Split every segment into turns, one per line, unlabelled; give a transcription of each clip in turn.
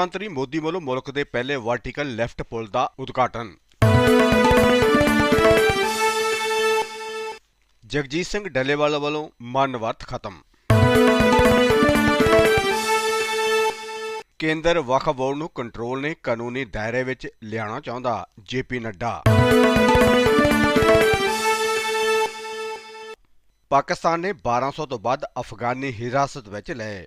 ਪ੍ਰਧਾਨ ਮੰਤਰੀ ਮੋਦੀ ਵੱਲੋਂ ਮੁਲਕ ਦੇ ਪਹਿਲੇ ਵਰਟੀਕਲ ਲੈਫਟ ਪੁਲ ਦਾ ਉਦਘਾਟਨ। ਜਗਜੀਤ ਸਿੰਘ ਡੱਲੇਵਾਲ ਵੱਲੋਂ ਮਨਵਰਤ ਖਤਮ। ਕੇਂਦਰ ਵਕਫ ਬੋਰਡ ਨੂੰ ਕੰਟਰੋਲ ਨੇ ਕਾਨੂੰਨੀ ਦਾਇਰੇ ਵਿੱਚ ਲਿਆਉਣਾ ਚਾਹੁੰਦਾ ਜੇਪੀ ਨੱਡਾ। ਪਾਕਿਸਤਾਨ ਨੇ 1200 ਤੋਂ ਵੱਧ ਅਫਗਾਨੀ ਹਿਰਾਸਤ ਵਿੱਚ ਲਏ।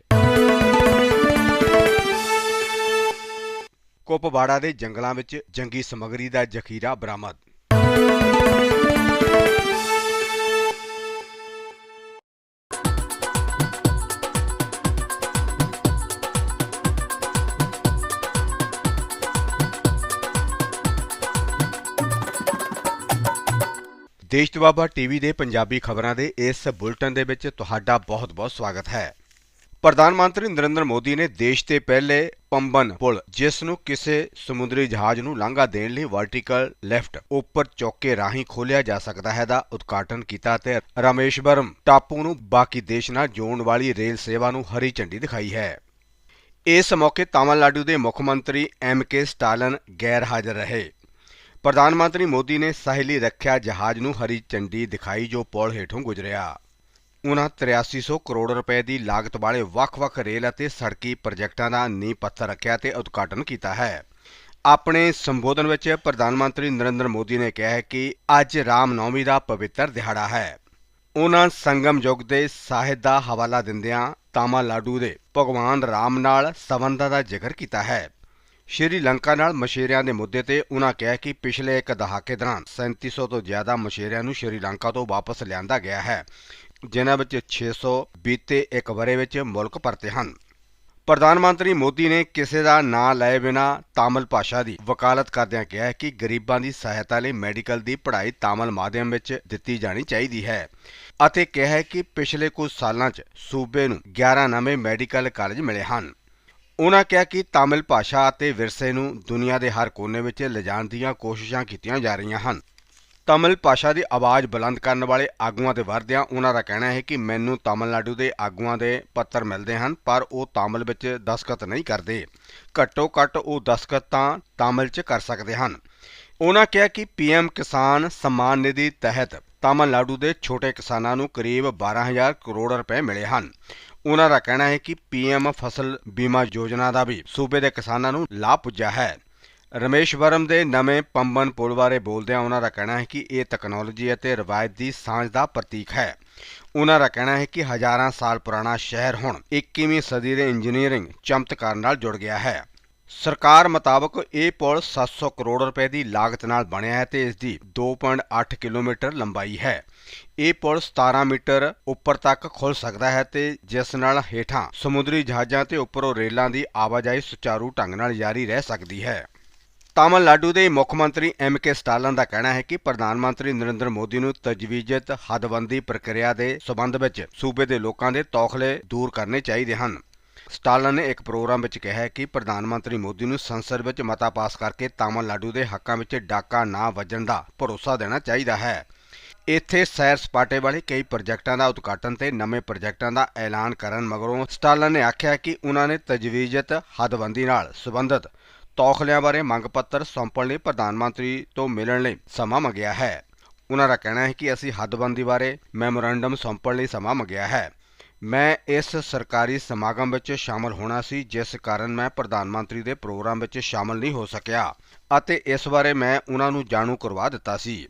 ਕੁਪਵਾੜਾ ਦੇ ਜੰਗਲਾਂ ਵਿੱਚ ਜੰਗੀ ਸਮੱਗਰੀ ਦਾ ਜ਼ਖੀਰਾ ਬਰਾਮਦ। ਦੇਸ਼ ਦੁਆਬਾ ਟੀਵੀ ਦੇ ਪੰਜਾਬੀ ਖਬਰਾਂ ਦੇ ਇਸ ਬੁਲਟਨ ਦੇ ਵਿੱਚ ਤੁਹਾਡਾ ਬਹੁਤ-ਬਹੁਤ ਸਵਾਗਤ ਹੈ। ਪ੍ਰਧਾਨ ਮੰਤਰੀ ਨਰਿੰਦਰ ਮੋਦੀ ਨੇ ਦੇਸ਼ ਦੇ ਪਹਿਲੇ ਪੰਬਨ ਪੁਲ, ਜਿਸ ਨੂੰ ਕਿਸੇ ਸਮੁੰਦਰੀ ਜਹਾਜ਼ ਨੂੰ ਲਾਂਘਾ ਦੇਣ ਲਈ ਵਰਟੀਕਲ ਲੈਫਟ ਉੱਪਰ ਚੌਕੇ ਰਾਹੀਂ ਖੋਲਿਆ ਜਾ ਸਕਦਾ ਹੈ ਦਾ ਉਦਘਾਟਨ ਕੀਤਾ ਤੇ ਰਾਮੇਸ਼ਵਰਮ ਟਾਪੂ ਨੂੰ ਬਾਕੀ ਦੇਸ਼ ਨਾਲ ਜੋੜਨ ਵਾਲੀ ਰੇਲ ਸੇਵਾ ਨੂੰ ਹਰੀ ਝੰਡੀ ਦਿਖਾਈ ਹੈ। ਇਸ ਮੌਕੇ ਤਾਮਿਲਨਾਡੂ ਦੇ ਮੁੱਖ ਮੰਤਰੀ ਐਮ ਕੇ ਸਟਾਲਨ ਗੈਰ ਹਾਜ਼ਰ ਰਹੇ। ਪ੍ਰਧਾਨ ਮੰਤਰੀ ਮੋਦੀ ਨੇ ਸਾਹਿਲੀ ਰੱਖਿਆ ਜਹਾਜ਼ ਨੂੰ ਹਰੀ ਝੰਡੀ ਦਿਖਾਈ ਜੋ ਪੁਲ ਹੇਠੋਂ ਗੁਜ਼ਰਿਆ। ਉਨ੍ਹਾਂ 8300 ਕਰੋੜ ਰੁਪਏ ਦੀ ਲਾਗਤ ਵਾਲੇ ਵੱਖ-ਵੱਖ ਰੇਲ ਅਤੇ ਸੜਕੀ ਪ੍ਰੋਜੈਕਟਾਂ ਦਾ ਨੀਂਹ ਪੱਥਰ ਰੱਖਿਆ ਤੇ ਉਦਘਾਟਨ ਕੀਤਾ ਹੈ। ਆਪਣੇ ਸੰਬੋਧਨ ਵਿੱਚ ਪ੍ਰਧਾਨ ਮੰਤਰੀ ਨਰਿੰਦਰ ਮੋਦੀ ਨੇ ਕਿਹਾ ਹੈ ਕਿ ਅੱਜ ਰਾਮ ਨੌਮੀ ਦਾ ਪਵਿੱਤਰ ਦਿਹਾੜਾ ਹੈ। ਉਹਨਾਂ ਸੰਗਮ ਯੁੱਗ ਦੇ ਸਾਹਿਤ ਦਾ ਹਵਾਲਾ ਦਿੰਦਿਆਂ ਤਾਮਿਲਨਾਡੂ ਦੇ ਭਗਵਾਨ ਰਾਮ ਨਾਲ ਸੰਬੰਧਾਂ ਦਾ ਜ਼ਿਕਰ ਕੀਤਾ ਹੈ। ਸ਼੍ਰੀ ਲੰਕਾ ਨਾਲ ਮਛੇਰਿਆਂ ਦੇ ਮੁੱਦੇ ਤੇ ਉਹਨਾਂ ਕਿਹਾ ਕਿ ਪਿਛਲੇ ਇੱਕ ਦਹਾਕੇ ਦੌਰਾਨ 3700 ਤੋਂ ਜ਼ਿਆਦਾ ਮਛੇਰਿਆਂ ਨੂੰ ਸ਼੍ਰੀ ਲੰਕਾ ਤੋਂ ਵਾਪਸ ਲਿਆਂਦਾ ਗਿਆ ਹੈ। ਜਿਨ੍ਹਾਂ ਵਿੱਚ 600 ਬੀਤੇ ਇੱਕ ਵਰੇ ਵਿੱਚ ਮੁਲਕ ਪਰਤੇ ਹਨ। ਪ੍ਰਧਾਨ ਮੰਤਰੀ ਮੋਦੀ ਨੇ ਕਿਸੇ ਦਾ ਨਾਂ ਲਏ ਬਿਨਾ ਤਾਮਿਲ ਭਾਸ਼ਾ ਦੀ ਵਕਾਲਤ ਕਰਦਿਆਂ ਕਿਹਾ ਕਿ ਗਰੀਬਾਂ ਦੀ ਸਹਾਇਤਾ ਲਈ ਮੈਡੀਕਲ ਦੀ ਪੜ੍ਹਾਈ ਤਾਮਿਲ ਮਾਧਿਅਮ ਵਿੱਚ ਦਿੱਤੀ ਜਾਣੀ ਚਾਹੀਦੀ ਹੈ ਅਤੇ ਕਿਹਾ ਕਿ ਪਿਛਲੇ ਕੁਝ ਸਾਲਾਂ 'ਚ ਸੂਬੇ ਨੂੰ 11 ਨਵੇਂ ਮੈਡੀਕਲ ਕਾਲਜ ਮਿਲੇ ਹਨ। ਉਹਨਾਂ ਕਿਹਾ ਕਿ ਤਾਮਿਲ ਭਾਸ਼ਾ ਅਤੇ ਵਿਰਸੇ ਨੂੰ ਦੁਨੀਆ ਦੇ ਹਰ ਕੋਨੇ ਵਿੱਚ ਲਿਜਾਣ ਦੀਆਂ ਕੋਸ਼ਿਸ਼ਾਂ ਕੀਤੀਆਂ ਜਾ ਰਹੀਆਂ ਹਨ। ਤਾਮਿਲ ਭਾਸ਼ਾ ਦੀ ਆਵਾਜ਼ ਬੁਲੰਦ ਕਰਨ ਵਾਲੇ ਆਗੂਆਂ ਦੇ ਵਰਦਿਆਂ ਉਹਨਾਂ ਦਾ ਕਹਿਣਾ ਹੈ ਕਿ ਮੈਨੂੰ ਤਾਮਿਲਨਾਡੂ ਦੇ ਆਗੂਆਂ ਦੇ ਪੱਤਰ ਮਿਲਦੇ ਹਨ, ਪਰ ਉਹ ਤਾਮਿਲ ਵਿੱਚ ਦਸਖਤ ਨਹੀਂ ਕਰਦੇ। ਘੱਟੋ ਘੱਟ ਉਹ ਦਸਖਤ ਤਾਂ ਤਾਮਿਲ 'ਚ ਕਰ ਸਕਦੇ ਹਨ। ਉਹਨਾਂ ਕਿਹਾ ਕਿ ਪੀਐਮ ਕਿਸਾਨ ਸਨਮਾਨ ਨਿਧੀ ਤਹਿਤ ਤਾਮਿਲਨਾਡੂ ਦੇ ਛੋਟੇ ਕਿਸਾਨਾਂ ਨੂੰ ਕਰੀਬ 12000 ਕਰੋੜ ਰੁਪਏ ਮਿਲੇ ਹਨ। ਉਹਨਾਂ ਦਾ ਕਹਿਣਾ ਹੈ ਕਿ ਪੀਐਮ ਫਸਲ ਬੀਮਾ ਯੋਜਨਾ ਦਾ ਵੀ ਸੂਬੇ ਦੇ ਕਿਸਾਨਾਂ ਨੂੰ ਲਾਭ ਪੁੱਜਾ ਹੈ। ਰਮੇਸ਼ਵਰਮ ਦੇ ਨਵੇਂ ਪੰਬਨ ਪੁਲ ਬਾਰੇ ਬੋਲਦਿਆਂ ਉਹਨਾਂ ਦਾ ਕਹਿਣਾ ਹੈ ਕਿ ਇਹ ਤਕਨਾਲੋਜੀ ਅਤੇ ਰਵਾਇਤ ਦੀ ਸਾਂਝ ਦਾ ਪ੍ਰਤੀਕ ਹੈ। ਉਹਨਾਂ ਦਾ ਕਹਿਣਾ ਹੈ ਕਿ ਹਜ਼ਾਰਾਂ ਸਾਲ ਪੁਰਾਣਾ ਸ਼ਹਿਰ ਹੁਣ 21ਵੀਂ ਸਦੀ ਦੇ ਇੰਜੀਨੀਅਰਿੰਗ ਚਮਤਕਾਰ ਨਾਲ ਜੁੜ ਗਿਆ ਹੈ। ਸਰਕਾਰ ਮੁਤਾਬਕ ਇਹ ਪੁਲ 700 ਕਰੋੜ ਰੁਪਏ ਦੀ ਲਾਗਤ ਨਾਲ ਬਣਿਆ ਹੈ ਤੇ ਇਸ ਦੀ 2.8 ਕਿਲੋਮੀਟਰ ਲੰਬਾਈ ਹੈ। ਇਹ ਪੁਲ 17 ਮੀਟਰ ਉੱਪਰ ਤੱਕ ਖੁੱਲ ਸਕਦਾ ਹੈ ਤੇ ਜਿਸ ਨਾਲ ਹੇਠਾਂ ਸਮੁੰਦਰੀ ਜਹਾਜ਼ਾਂ ਤੇ ਉੱਪਰੋਂ ਰੇਲਾਂ ਦੀ ਆਵਾਜਾਈ ਸੁਚਾਰੂ ਢੰਗ ਨਾਲ ਜਾਰੀ ਰਹਿ ਸਕਦੀ ਹੈ। ਤਾਮਿਲਨਾਡੂ ਦੇ ਮੁੱਖ ਮੰਤਰੀ ਐਮ ਕੇ ਸਟਾਲਨ ਦਾ ਕਹਿਣਾ ਹੈ ਕਿ ਪ੍ਰਧਾਨ ਮੰਤਰੀ ਨਰਿੰਦਰ ਮੋਦੀ ਨੂੰ ਤਜਵੀਜ਼ਤ ਹੱਦਬੰਦੀ ਪ੍ਰਕਿਰਿਆ ਦੇ ਸਬੰਧ ਵਿੱਚ ਸੂਬੇ ਦੇ ਲੋਕਾਂ ਦੇ ਤੌਖਲੇ ਦੂਰ ਕਰਨੇ ਚਾਹੀਦੇ ਹਨ। ਸਟਾਲਨ ਨੇ ਇੱਕ ਪ੍ਰੋਗਰਾਮ ਵਿੱਚ ਕਿਹਾ ਕਿ ਪ੍ਰਧਾਨ ਮੰਤਰੀ ਮੋਦੀ ਨੂੰ ਸੰਸਦ ਵਿੱਚ ਮਤਾ ਪਾਸ ਕਰਕੇ ਤਾਮਿਲਨਾਡੂ ਦੇ ਹੱਕਾਂ ਵਿੱਚ ਡਾਕਾ ਨਾ ਵੱਜਣ ਦਾ ਭਰੋਸਾ ਦੇਣਾ ਚਾਹੀਦਾ ਹੈ। ਇੱਥੇ ਸੈਰ ਸਪਾਟੇ ਵਾਲੇ ਕਈ ਪ੍ਰੋਜੈਕਟਾਂ ਦਾ ਉਦਘਾਟਨ ਤੇ ਨਵੇਂ ਪ੍ਰੋਜੈਕਟਾਂ ਦਾ ਐਲਾਨ ਕਰਨ ਮਗਰੋਂ ਸਟਾਲਨ ਨੇ ਆਖਿਆ ਕਿ ਉਹਨਾਂ ਨੇ ਤਜਵੀਜ਼ਤ ਹੱਦਬੰਦੀ ਨਾਲ ਸੰਬੰਧਿਤ ਤੌਖਲਿਆਂ ਬਾਰੇ ਮੰਗ ਪੱਤਰ ਸੌਂਪਣ ਲਈ ਪ੍ਰਧਾਨ ਮੰਤਰੀ ਤੋਂ ਮਿਲਣ ਲਈ ਸਮਾਂ ਮੰਗਿਆ ਹੈ ਉਹਨਾਂ ਦਾ ਕਹਿਣਾ ਹੈ ਕਿ ਅਸੀਂ ਹੱਦਬੰਦੀ ਬਾਰੇ ਮੈਮੋਰੰਡਮ ਸੌਂਪਣ ਲਈ ਸਮਾਂ ਮੰਗਿਆ ਹੈ ਮੈਂ ਇਸ ਸਰਕਾਰੀ ਸਮਾਗਮ ਵਿੱਚ ਸ਼ਾਮਲ ਹੋਣਾ ਸੀ ਜਿਸ ਕਾਰਨ ਮੈਂ ਪ੍ਰਧਾਨ ਮੰਤਰੀ ਦੇ ਪ੍ਰੋਗਰਾਮ ਵਿੱਚ ਸ਼ਾਮਲ ਨਹੀਂ ਹੋ ਸਕਿਆ ਅਤੇ ਇਸ ਬਾਰੇ ਮੈਂ ਉਹਨਾਂ ਨੂੰ ਜਾਣੂ ਕਰਵਾ ਦਿੱਤਾ ਸੀ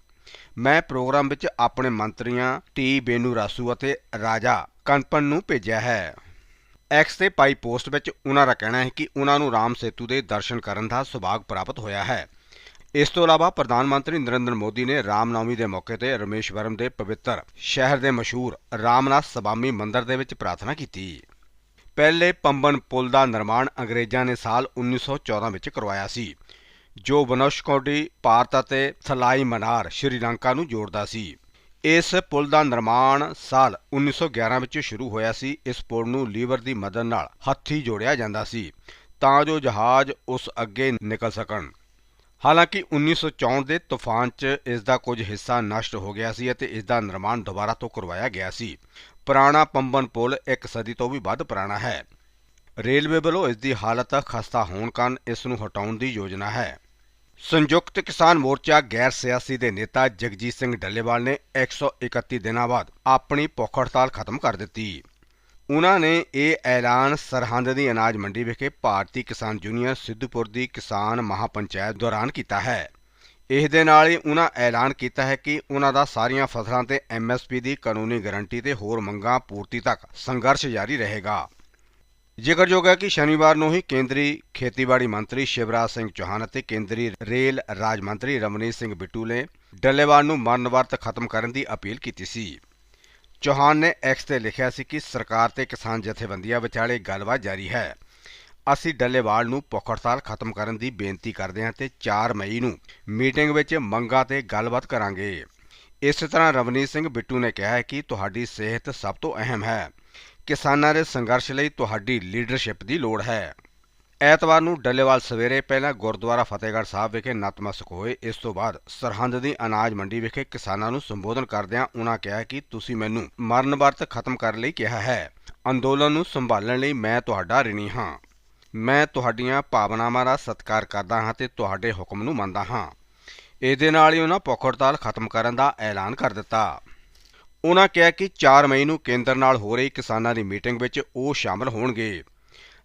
ਮੈਂ ਪ੍ਰੋਗਰਾਮ ਵਿੱਚ ਆਪਣੇ ਮੰਤਰੀਆਂ ਟੀ ਬੇਨੂਰਾਸੂ ਅਤੇ ਰਾਜਾ ਕਨਪਨ ਨੂੰ ਭੇਜਿਆ ਹੈ ਐਕਸ ਤੇ ਪਾਈ ਪੋਸਟ ਵਿੱਚ ਉਹਨਾਂ ਦਾ ਕਹਿਣਾ ਹੈ ਕਿ ਉਹਨਾਂ ਨੂੰ ਰਾਮ ਸੇਤੂ ਦੇ ਦਰਸ਼ਨ ਕਰਨ ਦਾ ਸੁਭਾਗ ਪ੍ਰਾਪਤ ਹੋਇਆ ਹੈ। ਇਸ ਤੋਂ ਇਲਾਵਾ ਪ੍ਰਧਾਨ ਮੰਤਰੀ ਨਰਿੰਦਰ ਮੋਦੀ ਨੇ ਰਾਮਨੌਮੀ ਦੇ ਮੌਕੇ ਤੇ ਰਮੇਸ਼ਵਰਮ ਦੇ ਪਵਿੱਤਰ ਸ਼ਹਿਰ ਦੇ ਮਸ਼ਹੂਰ ਰਾਮਨਾਥ ਸਵਾਮੀ ਮੰਦਿਰ ਦੇ ਵਿੱਚ ਪ੍ਰਾਰਥਨਾ ਕੀਤੀ। ਪਹਿਲੇ ਪੰਬਨ ਪੁਲ ਦਾ ਨਿਰਮਾਣ ਅੰਗਰੇਜ਼ਾਂ ਨੇ ਸਾਲ 1914 ਵਿੱਚ ਕਰਵਾਇਆ ਸੀ, ਜੋ ਵਨਸ਼ਕੋਡੀ ਭਾਰਤ ਅਤੇ ਥਲਾਈ ਮਨਾਰ ਸ਼੍ਰੀਲੰਕਾ ਨੂੰ ਜੋੜਦਾ ਸੀ। ਇਸ ਪੁਲ ਦਾ ਨਿਰਮਾਣ ਸਾਲ 1911 ਵਿੱਚ ਸ਼ੁਰੂ ਹੋਇਆ ਸੀ। ਇਸ ਪੁਲ ਨੂੰ ਲੀਵਰ ਦੀ ਮਦਦ ਨਾਲ ਹੱਥੀ ਜੋੜਿਆ ਜਾਂਦਾ ਸੀ ਤਾਂ ਜੋ ਜਹਾਜ਼ ਉਸ ਅੱਗੇ ਨਿਕਲ ਸਕਣ। ਹਾਲਾਂਕਿ 1964 ਦੇ ਤੂਫਾਨ 'ਚ ਇਸ ਦਾ ਕੁਝ ਹਿੱਸਾ ਨਸ਼ਟ ਹੋ ਗਿਆ ਸੀ ਅਤੇ ਇਸ ਦਾ ਨਿਰਮਾਣ ਦੁਬਾਰਾ ਤੋਂ ਕਰਵਾਇਆ ਗਿਆ ਸੀ। ਪੁਰਾਣਾ ਪੰਬਨ ਪੁਲ ਇੱਕ ਸਦੀ ਤੋਂ ਵੀ ਵੱਧ ਪੁਰਾਣਾ ਹੈ। ਰੇਲਵੇ ਵੱਲੋਂ ਇਸ ਦੀ ਹਾਲਤ ਖਸਤਾ ਹੋਣ ਕਾਰਨ ਇਸ ਨੂੰ ਹਟਾਉਣ ਦੀ ਯੋਜਨਾ ਹੈ। ਸੰਯੁਕਤ ਕਿਸਾਨ ਮੋਰਚਾ ਗੈਰ ਸਿਆਸੀ ਦੇ ਨੇਤਾ ਜਗਜੀਤ ਸਿੰਘ ਡੱਲੇਵਾਲ ਨੇ 131 ਦਿਨਾਂ ਬਾਅਦ ਆਪਣੀ ਭੁੱਖ ਹੜਤਾਲ ਖਤਮ ਕਰ ਦਿੱਤੀ। ਉਹਨਾਂ ਨੇ ਇਹ ਐਲਾਨ ਸਰਹੰਦ ਦੀ ਅਨਾਜ ਮੰਡੀ ਵਿਖੇ ਭਾਰਤੀ ਕਿਸਾਨ ਯੂਨੀਅਨ ਸਿੱਧੂਪੁਰ ਦੀ ਕਿਸਾਨ ਮਹਾਪੰਚਾਇਤ ਦੌਰਾਨ ਕੀਤਾ ਹੈ। ਇਸ ਦੇ ਨਾਲ ਹੀ ਉਹਨਾਂ ਐਲਾਨ ਕੀਤਾ ਹੈ ਕਿ ਉਹਨਾਂ ਦਾ ਸਾਰੀਆਂ ਫਸਲਾਂ ਤੇ ਐਮਐਸਪੀ ਦੀ ਕਾਨੂੰਨੀ ਗਾਰੰਟੀ ਤੇ ਹੋਰ ਮੰਗਾਂ ਪੂਰਤੀ ਤੱਕ ਸੰਘਰਸ਼ ਜਾਰੀ ਰਹੇਗਾ। ਜ਼ਿਕਰਯੋਗ ਹੈ ਕਿ ਸ਼ਨੀਵਾਰ ਨੂੰ ਹੀ ਕੇਂਦਰੀ ਖੇਤੀਬਾੜੀ ਮੰਤਰੀ ਸ਼ਿਵਰਾਜ ਸਿੰਘ ਚੌਹਾਨ ਅਤੇ ਕੇਂਦਰੀ ਰੇਲ ਰਾਜ ਮੰਤਰੀ ਰਮਨੀਤ ਸਿੰਘ ਬਿੱਟੂ ਨੇ ਡੱਲੇਵਾਲ ਨੂੰ ਮਰਨ ਵਰਤ ਖਤਮ ਕਰਨ ਦੀ ਅਪੀਲ ਕੀਤੀ ਸੀ। ਚੌਹਾਨ ਨੇ ਐਕਸ ਤੇ ਲਿਖਿਆ ਸੀ ਕਿ ਸਰਕਾਰ ਤੇ ਕਿਸਾਨ ਜਥੇਬੰਦੀਆਂ ਵਿਚਾਲੇ ਗੱਲਬਾਤ ਜਾਰੀ ਹੈ। ਅਸੀਂ ਡੱਲੇਵਾਲ ਨੂੰ ਭੁੱਖ ਹੜਤਾਲ ਖਤਮ ਕਰਨ ਦੀ ਬੇਨਤੀ ਕਰਦੇ ਹਾਂ ਤੇ 4 ਮਈ ਨੂੰ ਮੀਟਿੰਗ ਵਿੱਚ ਮੰਗਾਂ ਤੇ ਗੱਲਬਾਤ ਕਰਾਂਗੇ। ਇਸੇ ਤਰ੍ਹਾਂ ਰਵਨੀਤ ਸਿੰਘ ਬਿੱਟੂ ਨੇ ਕਿਹਾ ਹੈ ਕਿ ਤੁਹਾਡੀ ਸਿਹਤ ਸਭ ਤੋਂ ਅਹਿਮ ਹੈ। ਕਿਸਾਨਾਂ ਦੇ ਸੰਘਰਸ਼ ਲਈ ਤੁਹਾਡੀ ਲੀਡਰਸ਼ਿਪ ਦੀ ਲੋੜ ਹੈ। ਐਤਵਾਰ ਨੂੰ ਡੱਲੇਵਾਲ ਸਵੇਰੇ ਪਹਿਲਾਂ ਗੁਰਦੁਆਰਾ ਫਤਿਹਗੜ੍ਹ ਸਾਹਿਬ ਵਿਖੇ ਨਤਮਸਤਕ ਹੋਏ। ਇਸ ਤੋਂ ਬਾਅਦ ਸਰਹੰਦ ਦੀ ਅਨਾਜ ਮੰਡੀ ਵਿਖੇ ਕਿਸਾਨਾਂ ਨੂੰ ਸੰਬੋਧਨ ਕਰਦਿਆਂ ਉਨ੍ਹਾਂ ਕਿਹਾ ਕਿ ਤੁਸੀਂ ਮੈਨੂੰ ਮਰਨ ਵਰਤ ਖਤਮ ਕਰਨ ਲਈ ਕਿਹਾ ਹੈ। ਅੰਦੋਲਨ ਨੂੰ ਸੰਭਾਲਣ ਲਈ ਮੈਂ ਤੁਹਾਡਾ ਰਿਣੀ ਹਾਂ। ਮੈਂ ਤੁਹਾਡੀਆਂ ਭਾਵਨਾਵਾਂ ਦਾ ਸਤਿਕਾਰ ਕਰਦਾ ਹਾਂ ਤੇ ਤੁਹਾਡੇ ਹੁਕਮ ਨੂੰ ਮੰਨਦਾ ਹਾਂ। ਇਹਦੇ ਨਾਲ ਹੀ ਉਹਨਾਂ ਭੁੱਖ ਹੜਤਾਲ ਖਤਮ ਕਰਨ ਦਾ ਐਲਾਨ ਕਰ ਦਿੱਤਾ। ਉਹਨਾਂ ਕਿਹਾ ਕਿ 4 ਮਈ ਨੂੰ ਕੇਂਦਰ ਨਾਲ ਹੋ ਰਹੀ ਕਿਸਾਨਾਂ ਦੀ ਮੀਟਿੰਗ ਵਿੱਚ ਉਹ ਸ਼ਾਮਲ ਹੋਣਗੇ।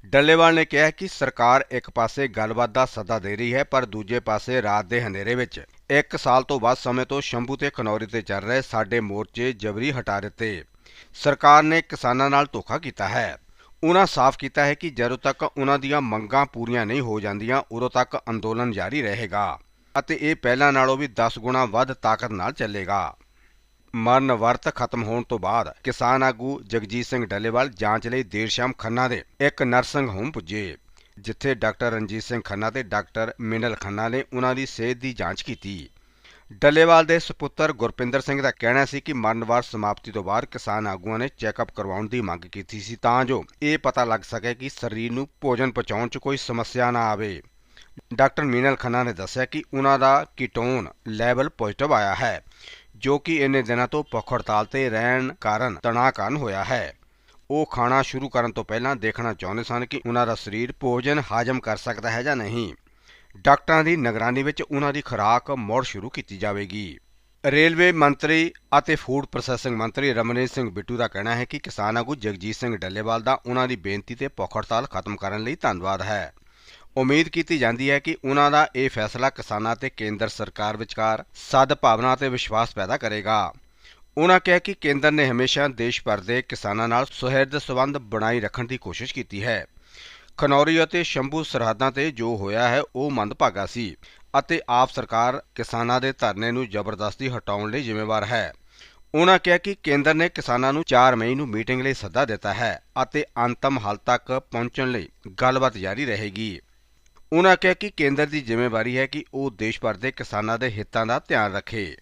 ਡੱਲੇਵਾਲ ਨੇ ਕਿਹਾ ਕਿ ਸਰਕਾਰ ਇੱਕ ਪਾਸੇ ਗੱਲਬਾਤ ਦਾ ਸੱਦਾ ਦੇ ਰਹੀ ਹੈ, ਪਰ ਦੂਜੇ ਪਾਸੇ ਰਾਤ ਦੇ ਹਨੇਰੇ ਵਿੱਚ ਇੱਕ ਸਾਲ ਤੋਂ ਵੱਧ ਸਮੇਂ ਤੋਂ ਸ਼ੰਭੂ ਤੇ ਖਨੌਰੀ ਤੇ ਚੱਲ ਰਹੇ ਸਾਡੇ ਮੋਰਚੇ ਜਬਰੀ ਹਟਾ ਦਿੱਤੇ। ਸਰਕਾਰ ਨੇ ਕਿਸਾਨਾਂ ਨਾਲ ਧੋਖਾ ਕੀਤਾ ਹੈ। ਉਹਨਾਂ ਸਾਫ਼ ਕੀਤਾ ਹੈ ਕਿ ਜਦੋਂ ਤੱਕ ਉਹਨਾਂ ਦੀਆਂ ਮੰਗਾਂ ਪੂਰੀਆਂ ਨਹੀਂ ਹੋ ਜਾਂਦੀਆਂ, ਉਦੋਂ ਤੱਕ ਅੰਦੋਲਨ ਜਾਰੀ ਰਹੇਗਾ। ਅਤੇ ਇਹ ਪਹਿਲਾਂ ਨਾਲੋਂ ਵੀ 10 ਗੁਣਾ ਵੱਧ ਤਾਕਤ ਨਾਲ ਚੱਲੇਗਾ। ਮਰਨ ਵਰਤ ਖਤਮ ਹੋਣ ਤੋਂ ਬਾਅਦ ਕਿਸਾਨ ਆਗੂ ਜਗਜੀਤ ਸਿੰਘ ਡੱਲੇਵਾਲ ਜਾਂਚ ਲਈ ਦੇਰ ਸ਼ਾਮ ਖੰਨਾ ਦੇ ਇੱਕ ਨਰਸਿੰਗ ਹੋਮ ਪੁੱਜੇ, ਜਿੱਥੇ ਡਾਕਟਰ ਰਣਜੀਤ ਸਿੰਘ ਖੰਨਾ ਤੇ ਡਾਕਟਰ ਮਿਨਲ ਖੰਨਾ ਨੇ ਉਹਨਾਂ ਦੀ ਸਿਹਤ ਦੀ ਜਾਂਚ ਕੀਤੀ। ਡੱਲੇਵਾਲ ਦੇ ਸੁਪੁੱਤਰ ਗੁਰਪਿੰਦਰ ਸਿੰਘ ਦਾ ਕਹਿਣਾ ਸੀ ਕਿ ਮਰਨਵਾਰ ਸਮਾਪਤੀ ਤੋਂ ਬਾਅਦ ਕਿਸਾਨ ਆਗੂਆਂ ਨੇ ਚੈੱਕਅਪ ਕਰਵਾਉਣ ਦੀ ਮੰਗ ਕੀਤੀ ਸੀ, ਤਾਂ ਜੋ ਇਹ ਪਤਾ ਲੱਗ ਸਕੇ ਕਿ ਸਰੀਰ ਨੂੰ ਭੋਜਨ ਪਹੁੰਚਾਉਣ 'ਚ ਕੋਈ ਸਮੱਸਿਆ ਨਾ ਆਵੇ। ਡਾਕਟਰ ਮੀਨਲ ਖੰਨਾ ਨੇ ਦੱਸਿਆ ਕਿ ਉਹਨਾਂ ਦਾ ਕੀਟੋਨ ਲੈਵਲ ਪੋਜ਼ਿਟਿਵ ਆਇਆ ਹੈ, ਜੋ ਕਿ ਇੰਨੇ ਦਿਨਾਂ ਤੋਂ ਭੁੱਖ ਹੜਤਾਲ ਤੇ ਰਹਿਣ ਕਾਰਨ ਤਣਾਅ ਕਾਰਨ ਹੋਇਆ ਹੈ। ਉਹ ਖਾਣਾ ਸ਼ੁਰੂ ਕਰਨ ਤੋਂ ਪਹਿਲਾਂ ਦੇਖਣਾ ਚਾਹੁੰਦੇ ਸਨ ਕਿ ਉਹਨਾਂ ਦਾ ਸਰੀਰ ਭੋਜਨ ਹਾਜ਼ਮ ਕਰ ਸਕਦਾ ਹੈ ਜਾਂ ਨਹੀਂ। ਡਾਕਟਰਾਂ ਦੀ ਨਿਗਰਾਨੀ ਵਿੱਚ ਉਹਨਾਂ ਦੀ ਖੁਰਾਕ ਮੁੜ ਸ਼ੁਰੂ ਕੀਤੀ ਜਾਵੇਗੀ। ਰੇਲਵੇ ਮੰਤਰੀ ਅਤੇ ਫੂਡ ਪ੍ਰੋਸੈਸਿੰਗ ਮੰਤਰੀ ਰਮਨੀਤ ਸਿੰਘ ਬਿੱਟੂ ਦਾ ਕਹਿਣਾ ਹੈ ਕਿ ਕਿਸਾਨ ਆਗੂ ਜਗਜੀਤ ਸਿੰਘ ਡੱਲੇਵਾਲ ਦਾ ਉਹਨਾਂ ਦੀ ਬੇਨਤੀ ਤੇ ਭੁੱਖ ਹੜਤਾਲ ਖਤਮ ਕਰਨ ਲਈ ਧੰਨਵਾਦ ਹੈ। ਉਮੀਦ ਕੀਤੀ ਜਾਂਦੀ ਹੈ ਕਿ ਉਹਨਾਂ ਦਾ ਇਹ ਫੈਸਲਾ ਕਿਸਾਨਾਂ ਤੇ ਕੇਂਦਰ ਸਰਕਾਰ ਵਿਚਕਾਰ ਸਦਭਾਵਨਾ ਤੇ ਵਿਸ਼ਵਾਸ ਪੈਦਾ ਕਰੇਗਾ। ਉਹਨਾਂ ਕਿਹਾ ਕਿ ਕੇਂਦਰ ਨੇ ਹਮੇਸ਼ਾ ਦੇਸ਼ ਭਰ ਦੇ ਕਿਸਾਨਾਂ ਨਾਲ ਸੁਹਿਰਦ ਸਬੰਧ ਬਣਾਈ ਰੱਖਣ ਦੀ ਕੋਸ਼ਿਸ਼ ਕੀਤੀ ਹੈ। ਖਨੌਰੀ ਅਤੇ ਸ਼ੰਭੂ ਸਰਹੱਦਾਂ ਤੇ ਜੋ ਹੋਇਆ ਹੈ, ਉਹ ਮੰਦਭਾਗਾ ਸੀ ਅਤੇ ਆਪ ਸਰਕਾਰ ਕਿਸਾਨਾਂ ਦੇ ਧਰਨੇ ਨੂੰ ਜ਼ਬਰਦਸਤੀ ਹਟਾਉਣ ਲਈ ਜ਼ਿੰਮੇਵਾਰ ਹੈ। ਉਹਨਾਂ ਕਿਹਾ ਕਿ ਕੇਂਦਰ ਨੇ ਕਿਸਾਨਾਂ ਨੂੰ 4 ਮਈ ਨੂੰ ਮੀਟਿੰਗ ਲਈ ਸੱਦਾ ਦਿੱਤਾ ਹੈ ਅਤੇ ਅੰਤਮ ਹੱਲ ਤੱਕ ਪਹੁੰਚਣ ਲਈ ਗੱਲਬਾਤ ਜਾਰੀ ਰਹੇਗੀ। ਉਨ੍ਹਾਂ ਕਿਹਾ ਕਿ ਕੇਂਦਰ ਦੀ ਜ਼ਿੰਮੇਵਾਰੀ ਹੈ ਕਿ ਉਹ ਦੇਸ਼ ਭਰ ਦੇ ਕਿਸਾਨਾਂ ਦੇ ਹਿੱਤਾਂ ਦਾ ਧਿਆਨ ਰੱਖੇ।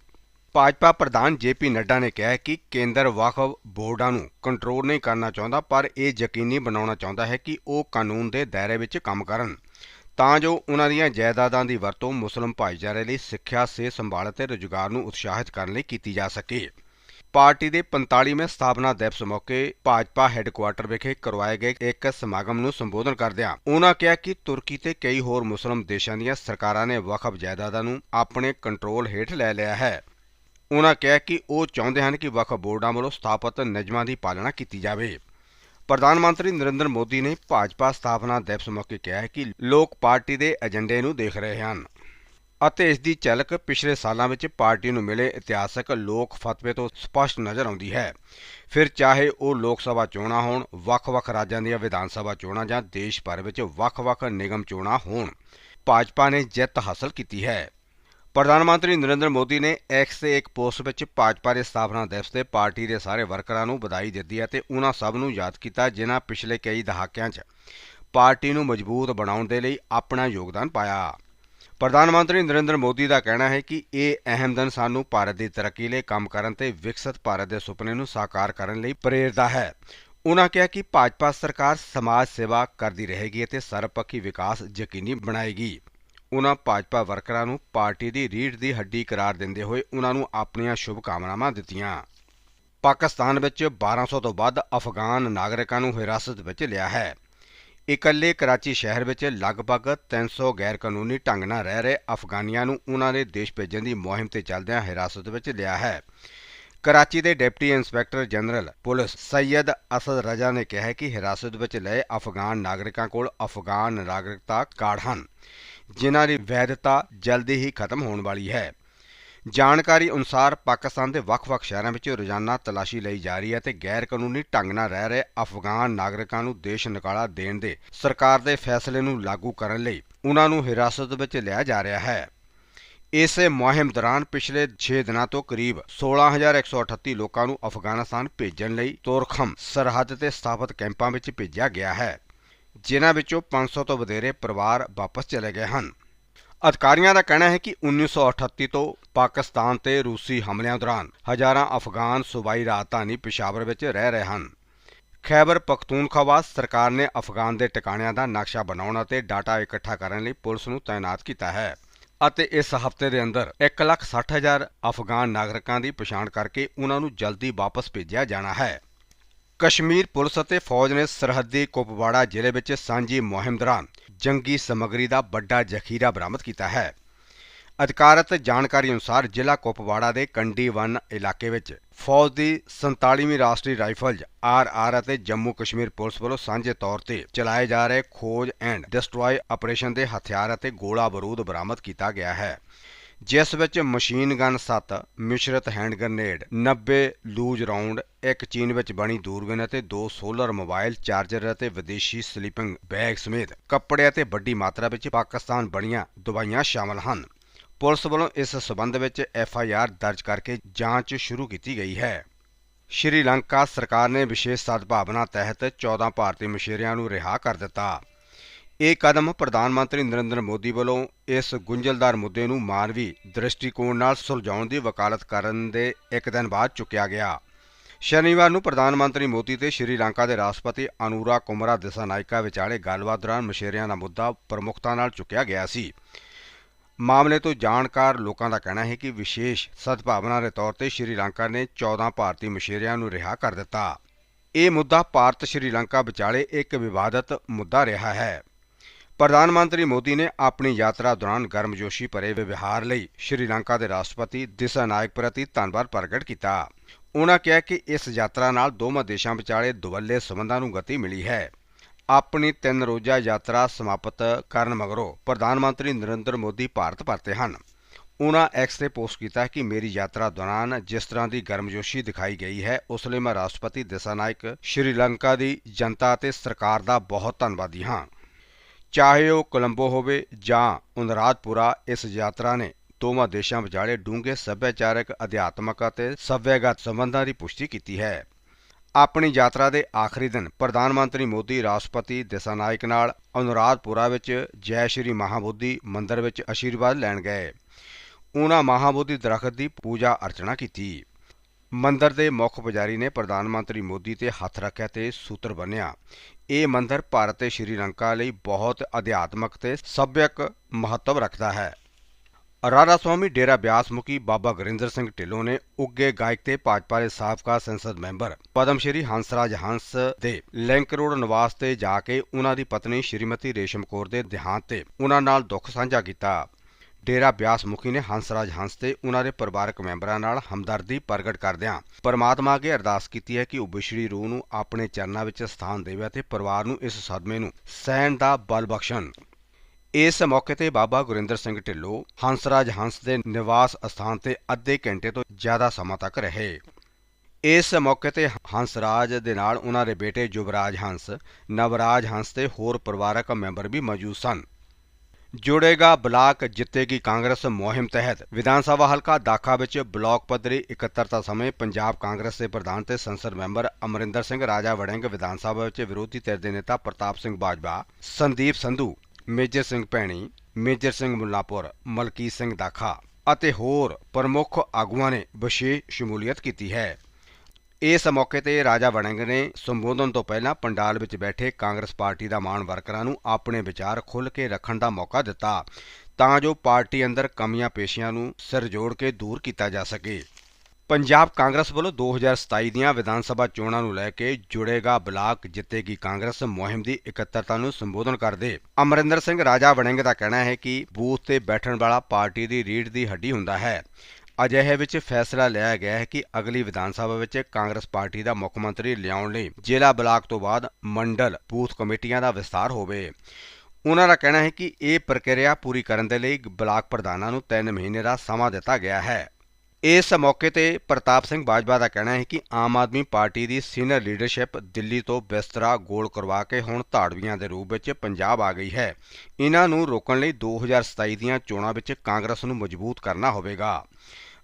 ਭਾਜਪਾ ਪ੍ਰਧਾਨ ਜੇਪੀ ਨੱਡਾ ਨੇ ਕਿਹਾ ਕਿ ਕੇਂਦਰ ਵਕਫ ਬੋਰਡਾਂ ਨੂੰ ਕੰਟਰੋਲ ਨਹੀਂ ਕਰਨਾ ਚਾਹੁੰਦਾ, ਪਰ ਇਹ ਯਕੀਨੀ ਬਣਾਉਣਾ ਚਾਹੁੰਦਾ ਹੈ ਕਿ ਉਹ ਕਾਨੂੰਨ ਦੇ ਦਾਇਰੇ ਵਿੱਚ ਕੰਮ ਕਰਨ। ਤਾਂ ਜੋ ਉਹਨਾਂ ਦੀਆਂ ਜਾਇਦਾਦਾਂ ਦੀ ਵਰਤੋਂ ਮੁਸਲਮ ਭਾਈਚਾਰੇ ਲਈ ਸਿੱਖਿਆ, ਸਿਹਤ ਸੰਭਾਲ ਅਤੇ ਰੁਜ਼ਗਾਰ ਨੂੰ ਉਤਸ਼ਾਹਿਤ ਕਰਨ ਲਈ ਕੀਤੀ ਜਾ ਸਕੇ। ਪਾਰਟੀ ਦੇ 45ਵੇਂ ਸਥਾਪਨਾ ਦਿਵਸ ਮੌਕੇ ਭਾਜਪਾ ਹੈੱਡਕੁਆਰਟਰ ਵਿਖੇ ਕਰਵਾਏ ਗਏ ਇੱਕ ਸਮਾਗਮ ਨੂੰ ਸੰਬੋਧਨ ਕਰਦਿਆਂ ਉਹਨਾਂ ਕਿਹਾ ਕਿ ਤੁਰਕੀ ਤੇ ਕਈ ਹੋਰ ਮੁਸਲਮ ਦੇਸ਼ਾਂ ਦੀਆਂ ਸਰਕਾਰਾਂ ਨੇ ਵਕਫ ਜਾਇਦਾਦਾਂ ਨੂੰ ਆਪਣੇ ਕੰਟਰੋਲ ਹੇਠ ਲੈ ਲਿਆ ਹੈ। ਉਹਨਾਂ ਕਿਹਾ ਕਿ ਉਹ ਚਾਹੁੰਦੇ ਹਨ ਕਿ ਵਕਫ ਬੋਰਡਾਂ ਵੱਲੋਂ ਸਥਾਪਿਤ ਨਿਯਮਾਂ ਦੀ ਪਾਲਣਾ ਕੀਤੀ ਜਾਵੇ। ਪ੍ਰਧਾਨ ਮੰਤਰੀ ਨਰਿੰਦਰ ਮੋਦੀ ਨੇ ਭਾਜਪਾ ਸਥਾਪਨਾ ਦਿਵਸ ਮੌਕੇ ਕਿਹਾ ਕਿ ਲੋਕ ਪਾਰਟੀ ਦੇ ਏਜੰਡੇ ਨੂੰ ਦੇਖ ਰਹੇ ਹਨ। ਅਤੇ ਇਸ ਦੀ ਝਲਕ ਪਿਛਲੇ ਸਾਲਾਂ ਵਿੱਚ ਪਾਰਟੀ ਨੂੰ ਮਿਲੇ ਇਤਿਹਾਸਕ ਲੋਕ ਫਤਵੇ ਤੋਂ ਸਪਸ਼ਟ ਨਜ਼ਰ ਆਉਂਦੀ ਹੈ। ਫਿਰ ਚਾਹੇ ਉਹ ਲੋਕ ਸਭਾ ਚੋਣਾਂ ਹੋਣ ਵੱਖ-ਵੱਖ ਰਾਜਾਂ ਦੀਆਂ ਵਿਧਾਨ ਸਭਾ ਚੋਣਾਂ ਜਾਂ ਦੇਸ਼ ਭਰ ਵਿੱਚ ਵੱਖ-ਵੱਖ ਨਿਗਮ ਚੋਣਾਂ ਹੋਣ, ਭਾਜਪਾ ਨੇ ਜਿੱਤ ਹਾਸਲ ਕੀਤੀ ਹੈ। ਪ੍ਰਧਾਨ ਮੰਤਰੀ ਨਰਿੰਦਰ ਮੋਦੀ ਨੇ ਐਕਸ ਤੇ ਇੱਕ ਪੋਸਟ ਵਿੱਚ ਭਾਜਪਾ ਦੇ ਸਥਾਪਨਾ ਦਿਵਸ ਤੇ ਪਾਰਟੀ ਦੇ ਸਾਰੇ ਵਰਕਰਾਂ ਨੂੰ ਵਧਾਈ ਦਿੱਤੀ ਹੈ ਤੇ ਉਹਨਾਂ ਸਭ ਨੂੰ ਯਾਦ ਕੀਤਾ ਜਿਨ੍ਹਾਂ ਪਿਛਲੇ ਕਈ ਦਹਾਕਿਆਂ 'ਚ ਪਾਰਟੀ ਨੂੰ ਮਜ਼ਬੂਤ ਬਣਾਉਣ ਦੇ ਲਈ ਆਪਣਾ ਯੋਗਦਾਨ ਪਾਇਆ। ਪ੍ਰਧਾਨ ਮੰਤਰੀ ਨਰਿੰਦਰ ਮੋਦੀ ਦਾ ਕਹਿਣਾ ਹੈ ਕਿ ਇਹ ਅਹਿਮ ਦਿਨ ਸਾਨੂੰ ਭਾਰਤ ਦੀ ਤਰੱਕੀ ਲਈ, ਕੰਮ ਕਰਨ ਤੇ ਵਿਕਸਿਤ ਭਾਰਤ ਦੇ ਸੁਪਨੇ ਨੂੰ ਸਾਕਾਰ ਕਰਨ ਲਈ ਪ੍ਰੇਰਦਾ ਹੈ। ਉਹਨਾਂ ਕਿਹਾ ਕਿ ਭਾਜਪਾ ਸਰਕਾਰ ਸਮਾਜ ਸੇਵਾ ਕਰਦੀ ਰਹੇਗੀ ਅਤੇ ਸਰਬਪੱਖੀ ਵਿਕਾਸ ਯਕੀਨੀ ਬਣਾਏਗੀ। ਉਹਨਾਂ ਭਾਜਪਾ ਵਰਕਰਾਂ ਨੂੰ ਪਾਰਟੀ ਦੀ ਰੀੜ ਦੀ ਹੱਡੀ ਕਰਾਰ ਦਿੰਦੇ ਹੋਏ ਉਹਨਾਂ ਨੂੰ ਆਪਣੀਆਂ ਸ਼ੁਭ ਕਾਮਨਾਵਾਂ ਦਿੱਤੀਆਂ। ਪਾਕਿਸਤਾਨ ਵਿੱਚ 1200 ਤੋਂ ਵੱਧ ਅਫਗਾਨ ਨਾਗਰਿਕਾਂ ਨੂੰ ਹਿਰਾਸਤ ਵਿੱਚ ਲਿਆ ਹੈ। ਇਕੱਲੇ ਕਰਾਚੀ ਸ਼ਹਿਰ ਵਿੱਚ ਲਗਭਗ 300 ਗੈਰ ਕਾਨੂੰਨੀ ਢੰਗ ਨਾਲ ਰਹਿ ਰਹੇ ਅਫਗਾਨੀਆਂ ਨੂੰ ਉਹਨਾਂ ਦੇ ਦੇਸ਼ ਭੇਜਣ ਦੀ ਮੁਹਿੰਮ ਤੇ ਚੱਲਦਿਆਂ ਹਿਰਾਸਤ ਵਿੱਚ ਲਿਆ ਹੈ। ਕਰਾਚੀ ਦੇ deputy inspector general police Syed Asad Raza ਨੇ ਕਿਹਾ ਕਿ ਹਿਰਾਸਤ ਵਿੱਚ ਲਏ ਅਫਗਾਨ ਨਾਗਰਿਕਾਂ ਕੋਲ ਅਫਗਾਨ ਨਾਗਰਿਕਤਾ ਕਾਰਡ ਹਨ, ਜਿਨ੍ਹਾਂ ਦੀ ਵੈਧਤਾ ਜਲਦੀ ਹੀ ਖਤਮ ਹੋਣ ਵਾਲੀ ਹੈ। ਜਾਣਕਾਰੀ ਅਨੁਸਾਰ ਪਾਕਿਸਤਾਨ ਦੇ ਵੱਖ-ਵੱਖ ਸ਼ਹਿਰਾਂ ਵਿੱਚ ਰੋਜ਼ਾਨਾ ਤਲਾਸ਼ੀ ਲਈ ਜਾ ਰਹੀ ਹੈ ਤੇ ਗੈਰ ਕਾਨੂੰਨੀ ਢੰਗ ਨਾਲ ਰਹਿ ਰਹੇ ਅਫਗਾਨ ਨਾਗਰਿਕਾਂ ਨੂੰ ਦੇਸ਼ ਨਿਕਾਲਾ ਦੇਣ ਦੇ ਸਰਕਾਰ ਦੇ ਫੈਸਲੇ ਨੂੰ ਲਾਗੂ ਕਰਨ ਲਈ ਉਹਨਾਂ ਨੂੰ ਹਿਰਾਸਤ ਵਿੱਚ ਲਿਆ ਜਾ ਰਿਹਾ ਹੈ। ਇਸੇ ਮੁਹਿੰਮ ਦੌਰਾਨ ਪਿਛਲੇ 6 ਦਿਨਾਂ ਤੋਂ ਕਰੀਬ 16138 ਲੋਕਾਂ ਨੂੰ ਅਫਗਾਨਿਸਤਾਨ ਭੇਜਣ ਲਈ ਤੋਰਖਮ ਸਰਹੱਦ ਤੇ ਸਥਾਪਿਤ ਕੈਂਪਾਂ ਵਿੱਚ ਭੇਜਿਆ ਗਿਆ ਹੈ, ਜਿਨ੍ਹਾਂ ਵਿੱਚੋਂ 500 ਤੋਂ ਵਧੇਰੇ ਪਰਿਵਾਰ ਵਾਪਸ ਚਲੇ ਗਏ ਹਨ। ਅਧਿਕਾਰੀਆਂ ਦਾ ਕਹਿਣਾ ਹੈ ਕਿ 1938 ਤੋਂ ਪਾਕਿਸਤਾਨ ਤੇ ਰੂਸੀ ਹਮਲਿਆਂ ਦੌਰਾਨ ਹਜ਼ਾਰਾਂ ਅਫਗਾਨ ਸੂਬਾਈ ਰਾਜਧਾਨੀ ਪਿਸ਼ਾਵਰ ਵਿੱਚ ਰਹਿ ਰਹੇ ਹਨ। ਖੈਬਰ ਪਖਤੂਨਖਵਾ ਸਰਕਾਰ ਨੇ ਅਫਗਾਨ ਦੇ ਟਿਕਾਣਿਆਂ ਦਾ ਨਕਸ਼ਾ ਬਣਾਉਣ ਅਤੇ ਡਾਟਾ ਇਕੱਠਾ ਕਰਨ ਲਈ ਪੁਲਿਸ ਨੂੰ ਤਾਇਨਾਤ ਕੀਤਾ ਹੈ ਅਤੇ ਇਸ ਹਫ਼ਤੇ ਦੇ ਅੰਦਰ 160000 ਅਫਗਾਨ ਨਾਗਰਿਕਾਂ ਦੀ ਪਛਾਣ ਕਰਕੇ ਉਹਨਾਂ ਨੂੰ ਜਲਦੀ ਵਾਪਸ ਭੇਜਿਆ ਜਾਣਾ ਹੈ। ਕਸ਼ਮੀਰ ਪੁਲਿਸ ਅਤੇ ਫੌਜ ਨੇ ਸਰਹੱਦੀ ਕੁਪਵਾੜਾ ਜ਼ਿਲ੍ਹੇ ਵਿੱਚ ਸਾਂਝੀ ਮੁਹਿੰਮ ਦੌਰਾਨ ਜੰਗੀ ਸਮੱਗਰੀ ਦਾ ਵੱਡਾ ਜ਼ਖੀਰਾ ਬਰਾਮਦ ਕੀਤਾ ਹੈ। ਅਧਿਕਾਰਤ ਜਾਣਕਾਰੀ ਅਨੁਸਾਰ ਜ਼ਿਲ੍ਹਾ ਕੁਪਵਾੜਾ ਦੇ ਕੰਡੀ ਵਨ ਇਲਾਕੇ ਵਿੱਚ ਫੌਜ ਦੀ 47ਵੀਂ ਰਾਸ਼ਟਰੀ ਰਾਈਫਲਜ਼ ਆਰ ਅਤੇ ਜੰਮੂ ਕਸ਼ਮੀਰ ਪੁਲਿਸ ਵੱਲੋਂ ਸਾਂਝੇ ਤੌਰ ਤੇ ਚਲਾਏ ਜਾ ਰਹੇ ਖੋਜ ਐਂਡ ਡਿਸਟਰੋਏ ਆਪਰੇਸ਼ਨ ਦੇ ਹਥਿਆਰ ਅਤੇ ਗੋਲਾ ਬਾਰੂਦ ਬਰਾਮਦ ਕੀਤਾ ਗਿਆ ਹੈ। ਜਿਸ ਵਿੱਚ ਮਸ਼ੀਨ ਗਨ 7 ਮਿਸ਼ਰਤ ਹੈਂਡ ਗ੍ਰਨੇਡ 90 ਲੂਜ ਰਾਉਂਡ, ਇੱਕ ਚੀਨ ਵਿੱਚ ਬਣੀ ਦੂਰਬੀਨ ਅਤੇ ਦੋ ਸੋਲਰ ਮੋਬਾਈਲ ਚਾਰਜਰ ਅਤੇ ਵਿਦੇਸ਼ੀ ਸਲੀਪਿੰਗ ਬੈਗ ਸਮੇਤ ਕੱਪੜੇ ਅਤੇ ਵੱਡੀ ਮਾਤਰਾ ਵਿੱਚ ਪਾਕਿਸਤਾਨ ਬਣੀਆਂ ਦਵਾਈਆਂ ਸ਼ਾਮਲ ਹਨ। ਪੁਲਿਸ ਵੱਲੋਂ ਇਸ ਸਬੰਧ ਵਿੱਚ ਐਫ ਆਈ ਆਰ ਦਰਜ ਕਰਕੇ ਜਾਂਚ ਸ਼ੁਰੂ ਕੀਤੀ ਗਈ ਹੈ। ਸ਼੍ਰੀਲੰਕਾ ਸਰਕਾਰ ਨੇ ਵਿਸ਼ੇਸ਼ ਸਦਭਾਵਨਾ ਤਹਿਤ 14 ਭਾਰਤੀ ਮਛੇਰਿਆਂ ਨੂੰ ਰਿਹਾ ਕਰ ਦਿੱਤਾ। ਇਹ ਕਦਮ ਪ੍ਰਧਾਨ ਮੰਤਰੀ ਨਰਿੰਦਰ ਮੋਦੀ ਵੱਲੋਂ ਇਸ ਗੁੰਝਲਦਾਰ ਮੁੱਦੇ ਨੂੰ ਮਾਨਵੀ ਦ੍ਰਿਸ਼ਟੀਕੋਣ ਨਾਲ ਸੁਲਝਾਉਣ ਦੀ ਵਕਾਲਤ ਕਰਨ ਦੇ ਇੱਕ ਦਿਨ ਬਾਅਦ ਚੁੱਕਿਆ ਗਿਆ। ਸ਼ਨੀਵਾਰ ਨੂੰ ਪ੍ਰਧਾਨ ਮੰਤਰੀ ਮੋਦੀ ਤੇ ਸ਼੍ਰੀਲੰਕਾ ਦੇ ਰਾਸ਼ਟਰਪਤੀ ਅਨੂਰਾ ਕੁਮਰਾ ਦਿਸਾਨਾਇਕਾ ਵਿਚਾਲੇ ਗੱਲਬਾਤ ਦੌਰਾਨ ਮਛੇਰਿਆਂ ਦਾ ਮੁੱਦਾ ਪ੍ਰਮੁਖਤਾ ਨਾਲ ਚੁੱਕਿਆ ਗਿਆ ਸੀ। ਮਾਮਲੇ ਤੋਂ ਜਾਣਕਾਰ ਲੋਕਾਂ ਦਾ ਕਹਿਣਾ ਹੈ ਕਿ ਵਿਸ਼ੇਸ਼ ਸਦਭਾਵਨਾ ਦੇ ਤੌਰ ਤੇ ਸ਼੍ਰੀਲੰਕਾ ਨੇ 14 ਭਾਰਤੀ ਮਛੇਰਿਆਂ ਨੂੰ ਰਿਹਾ ਕਰ ਦਿੱਤਾ। ਇਹ ਮੁੱਦਾ ਭਾਰਤ ਸ਼੍ਰੀਲੰਕਾ ਵਿਚਾਲੇ ਇੱਕ ਵਿਵਾਦਤ ਮੁੱਦਾ ਰਿਹਾ ਹੈ। ਪ੍ਰਧਾਨ ਮੰਤਰੀ ਮੋਦੀ ਨੇ ਆਪਣੀ ਯਾਤਰਾ ਦੌਰਾਨ ਗਰਮਜੋਸ਼ੀ ਭਰੇ ਵਿਵਹਾਰ ਲਈ ਸ਼੍ਰੀਲੰਕਾ ਦੇ ਰਾਸ਼ਟਰਪਤੀ ਦਿਸਾਨਾਇਕ ਪ੍ਰਤੀ ਧੰਨਵਾਦ ਪ੍ਰਗਟ ਕੀਤਾ। ਉਹਨਾਂ ਕਿਹਾ ਕਿ ਇਸ ਯਾਤਰਾ ਨਾਲ ਦੋਵਾਂ ਦੇਸ਼ਾਂ ਵਿਚਾਲੇ ਦੁਵੱਲੇ ਸਬੰਧਾਂ ਨੂੰ ਗਤੀ ਮਿਲੀ ਹੈ। ਆਪਣੀ ਤਿੰਨ ਰੋਜ਼ਾ ਯਾਤਰਾ ਸਮਾਪਤ ਕਰਨ ਮਗਰੋਂ ਪ੍ਰਧਾਨ ਮੰਤਰੀ ਨਰਿੰਦਰ ਮੋਦੀ ਭਾਰਤ ਪਰਤੇ ਹਨ। ਉਹਨਾਂ ਐਕਸ ਤੇ ਪੋਸਟ ਕੀਤਾ ਕਿ ਮੇਰੀ ਯਾਤਰਾ ਦੌਰਾਨ ਜਿਸ ਤਰ੍ਹਾਂ ਦੀ ਗਰਮਜੋਸ਼ੀ ਦਿਖਾਈ ਗਈ ਹੈ, ਉਸ ਲਈ ਮੈਂ ਰਾਸ਼ਟਰਪਤੀ ਦਿਸਾਨਾਇਕ ਸ਼੍ਰੀਲੰਕਾ ਦੀ ਜਨਤਾ ਅਤੇ ਸਰਕਾਰ ਦਾ ਬਹੁਤ ਧੰਨਵਾਦੀ ਹਾਂ। ਚਾਹੇ ਉਹ ਕੋਲੰਬੋ ਹੋਵੇ ਜਾਂ ਉਨਰਾਦਪੁਰਾ ਇਸ ਯਾਤਰਾ ਨੇ ਦੋਵਾਂ ਦੇਸ਼ਾਂ ਵਿਚਾਲੇ ਡੂੰਘੇ ਸੱਭਿਆਚਾਰਕ, ਅਧਿਆਤਮਕ ਅਤੇ ਸੱਭਿਆਗਤ ਸੰਬੰਧਾਂ ਦੀ ਪੁਸ਼ਟੀ ਕੀਤੀ ਹੈ। ਆਪਣੀ ਯਾਤਰਾ ਦੇ ਆਖਰੀ ਦਿਨ ਪ੍ਰਧਾਨ ਮੰਤਰੀ ਮੋਦੀ ਰਾਸ਼ਟਰਪਤੀ ਦਿਸਾਨਾਇਕ ਨਾਲ ਅਨੁਰਾਧਪੁਰਾ ਵਿੱਚ ਜੈ ਸ਼੍ਰੀ ਮਹਾਬੋਧੀ ਮੰਦਿਰ ਵਿੱਚ ਅਸ਼ੀਰਵਾਦ ਲੈਣ ਗਏ। ਉਹਨਾਂ ਮਹਾਬੋਧੀ ਦਰਖਤ ਦੀ ਪੂਜਾ ਅਰਚਨਾ ਕੀਤੀ। ਮੰਦਰ ਦੇ ਮੁੱਖ ਪੁਜਾਰੀ ਨੇ ਪ੍ਰਧਾਨ ਮੰਤਰੀ ਮੋਦੀ ਤੇ ਹੱਥ ਰੱਖਿਆ ਤੇ ਸੂਤਰ ਬੰਨਿਆ। ਇਹ ਮੰਦਰ ਭਾਰਤ ਤੇ ਸ਼੍ਰੀਲੰਕਾ ਲਈ ਬਹੁਤ ਅਧਿਆਤਮਕ ਤੇ ਸੱਭਿਅਕ ਮਹੱਤਵ ਰੱਖਦਾ ਹੈ। ਰਾਧਾ ਸਵਾਮੀ ਡੇਰਾ ਬਿਆਸ ਮੁਖੀ ਬਾਬਾ ਗੁਰਿੰਦਰ ਸਿੰਘ ਢਿੱਲੋਂ ਨੇ ਉੱਗੇ ਗਾਇਕ ਤੇ ਭਾਜਪਾ ਦੇ ਸਾਬਕਾ ਸੰਸਦ ਮੈਂਬਰ ਪਦਮ ਸ਼੍ਰੀ ਹੰਸਰਾਜ ਹੰਸ ਦੇ ਲਿੰਕ ਰੋਡ ਨਿਵਾਸ ਤੇ ਜਾ ਕੇ ਉਹਨਾਂ ਦੀ ਪਤਨੀ ਸ਼੍ਰੀਮਤੀ ਰੇਸ਼ਮ ਕੌਰ ਦੇ ਦੇਹਾਂਤ ਤੇ ਉਹਨਾਂ ਨਾਲ ਦੁੱਖ ਸਾਂਝਾ ਕੀਤਾ। ਡੇਰਾ ਬਿਆਸ ਮੁਖੀ ਨੇ ਹੰਸਰਾਜ ਹੰਸ ਤੇ ਉਹਨਾਂ ਦੇ ਪਰਿਵਾਰਕ ਮੈਂਬਰਾਂ ਨਾਲ ਹਮਦਰਦੀ ਪ੍ਰਗਟ ਕਰਦਿਆਂ ਪਰਮਾਤਮਾ ਅੱਗੇ ਅਰਦਾਸ ਕੀਤੀ ਹੈ ਕਿ ਉਹ ਬਿਛੜੀ ਰੂਹ ਨੂੰ ਆਪਣੇ ਚਰਨਾਂ ਵਿੱਚ ਸਥਾਨ ਦੇਵੇ ਅਤੇ ਪਰਿਵਾਰ ਨੂੰ ਇਸ ਸਦਮੇ ਨੂੰ ਸਹਿਣ ਦਾ ਬਲ ਬਖਸ਼ਣ। ਇਸ ਮੌਕੇ ਤੇ ਬਾਬਾ ਗੁਰਿੰਦਰ ਸਿੰਘ ਢਿੱਲੋਂ ਹੰਸਰਾਜ ਹੰਸ ਦੇ ਨਿਵਾਸ ਸਥਾਨ ਤੇ ਅੱਧੇ ਘੰਟੇ ਤੋਂ ਜ਼ਿਆਦਾ ਸਮਾਂ ਤੱਕ ਰਹੇ। ਇਸ ਮੌਕੇ ਤੇ ਹੰਸਰਾਜ ਦੇ ਨਾਲ ਉਹਨਾਂ ਦੇ ਬੇਟੇ ਜੁਬਰਾਜ ਹੰਸ, ਨਵਰਾਜ ਹੰਸ ਤੇ ਹੋਰ ਪਰਿਵਾਰਕ ਮੈਂਬਰ ਵੀ ਮੌਜੂਦ ਸਨ। ਜੁੜੇਗਾ ਬਲਾਕ ਜਿੱਤੇਗੀ ਕਾਂਗਰਸ ਮੁਹਿੰਮ ਤਹਿਤ। ਵਿਧਾਨ ਸਭਾ ਹਲਕਾ ਦਾਖਾ ਵਿੱਚ ਬਲਾਕ ਪੱਧਰੀ ਇਕੱਤਰਤਾ ਸਮੇਂ ਪੰਜਾਬ ਕਾਂਗਰਸ ਦੇ ਪ੍ਰਧਾਨ ਤੇ ਸੰਸਦ ਮੈਂਬਰ ਅਮਰਿੰਦਰ ਸਿੰਘ ਰਾਜਾ ਵੜਿੰਗ, ਵਿਧਾਨ ਸਭਾ ਵਿੱਚ ਵਿਰੋਧੀ ਧਿਰ ਦੇ ਨੇਤਾ ਪ੍ਰਤਾਪ ਸਿੰਘ ਬਾਜਵਾ, ਸੰਦੀਪ ਸੰਧੂ, ਮੇਜਰ ਸਿੰਘ ਭੈਣੀ, ਮੇਜਰ ਸਿੰਘ ਮੁੱਲਾਪੁਰ, ਮਲਕੀਤ ਸਿੰਘ ਦਾਖਾ ਅਤੇ ਹੋਰ ਪ੍ਰਮੁੱਖ ਆਗੂਆਂ ਨੇ ਵਿਸ਼ੇਸ਼ ਸ਼ਮੂਲੀਅਤ ਕੀਤੀ ਹੈ। ਇਸ ਮੌਕੇ ਤੇ ਰਾਜਾ ਵੜਿੰਗ ਨੇ ਸੰਬੋਧਨ ਤੋਂ ਪਹਿਲਾਂ ਪੰਡਾਲ ਵਿੱਚ ਬੈਠੇ ਕਾਂਗਰਸ ਪਾਰਟੀ ਦਾ ਮਾਣ ਵਰਕਰਾਂ ਨੂੰ ਆਪਣੇ ਵਿਚਾਰ ਖੁੱਲ੍ਹ ਕੇ ਰੱਖਣ ਦਾ ਮੌਕਾ ਦਿੱਤਾ, ਤਾਂ ਜੋ ਪਾਰਟੀ ਅੰਦਰ ਕਮੀਆਂ ਪੇਸ਼ੀਆਂ ਨੂੰ ਸਿਰ ਜੋੜ ਕੇ ਦੂਰ ਕੀਤਾ ਜਾ ਸਕੇ। ਪੰਜਾਬ ਕਾਂਗਰਸ ਵੱਲੋਂ 2027 ਦੀਆਂ ਵਿਧਾਨ ਸਭਾ ਚੋਣਾਂ ਨੂੰ ਲੈ ਕੇ ਜੁੜੇਗਾ ਬਲਾਕ ਜਿੱਤੇਗੀ ਕਾਂਗਰਸ, ਮੁਹਿੰਮ ਦੀ ਇਕੱਤਰਤਾ ਨੂੰ ਸੰਬੋਧਨ ਕਰਦੇ ਅਮਰਿੰਦਰ ਸਿੰਘ ਰਾਜਾ ਵੜਿੰਗ ਦਾ ਕਹਿਣਾ ਹੈ ਕਿ ਬੂਥ ਤੇ ਬੈਠਣ ਵਾਲਾ ਪਾਰਟੀ ਦੀ ਰੀੜ ਦੀ ਹੱਡੀ ਹੁੰਦਾ ਹੈ। ਅਜਿਹੇ ਵਿੱਚ ਫੈਸਲਾ ਲਿਆ ਗਿਆ ਹੈ ਕਿ ਅਗਲੀ ਵਿਧਾਨ ਸਭਾ ਵਿੱਚ ਕਾਂਗਰਸ ਪਾਰਟੀ ਦਾ ਮੁੱਖ ਮੰਤਰੀ ਲਿਆਉਣ ਲਈ ਜ਼ਿਲ੍ਹਾ ਬਲਾਕ ਤੋਂ ਬਾਅਦ ਮੰਡਲ ਬੂਥ ਕਮੇਟੀਆਂ ਦਾ ਵਿਸਤਾਰ ਹੋਵੇ। ਉਹਨਾਂ ਦਾ ਕਹਿਣਾ ਹੈ ਕਿ ਇਹ ਪ੍ਰਕਿਰਿਆ ਪੂਰੀ ਕਰਨ ਦੇ ਲਈ ਬਲਾਕ ਪ੍ਰਧਾਨਾਂ ਨੂੰ 3 ਮਹੀਨੇ ਦਾ ਸਮਾਂ ਦਿੱਤਾ ਗਿਆ ਹੈ। ਇਸ ਮੌਕੇ ਤੇ ਪ੍ਰਤਾਪ ਸਿੰਘ ਬਾਜਵਾ ਦਾ ਕਹਿਣਾ ਹੈ ਕਿ ਆਮ ਆਦਮੀ ਪਾਰਟੀ ਦੀ ਸੀਨੀਅਰ ਲੀਡਰਸ਼ਿਪ ਦਿੱਲੀ ਤੋਂ ਬਿਸਤਰਾ ਗੋਲ ਕਰਵਾ ਕੇ ਹੁਣ ਧਾੜਵੀਆਂ ਦੇ ਰੂਪ ਵਿੱਚ ਪੰਜਾਬ ਆ ਗਈ ਹੈ। ਇਹਨਾਂ ਨੂੰ ਰੋਕਣ ਲਈ 2027 ਦੀਆਂ ਚੋਣਾਂ ਵਿੱਚ ਕਾਂਗਰਸ ਨੂੰ ਮਜ਼ਬੂਤ ਕਰਨਾ ਹੋਵੇਗਾ।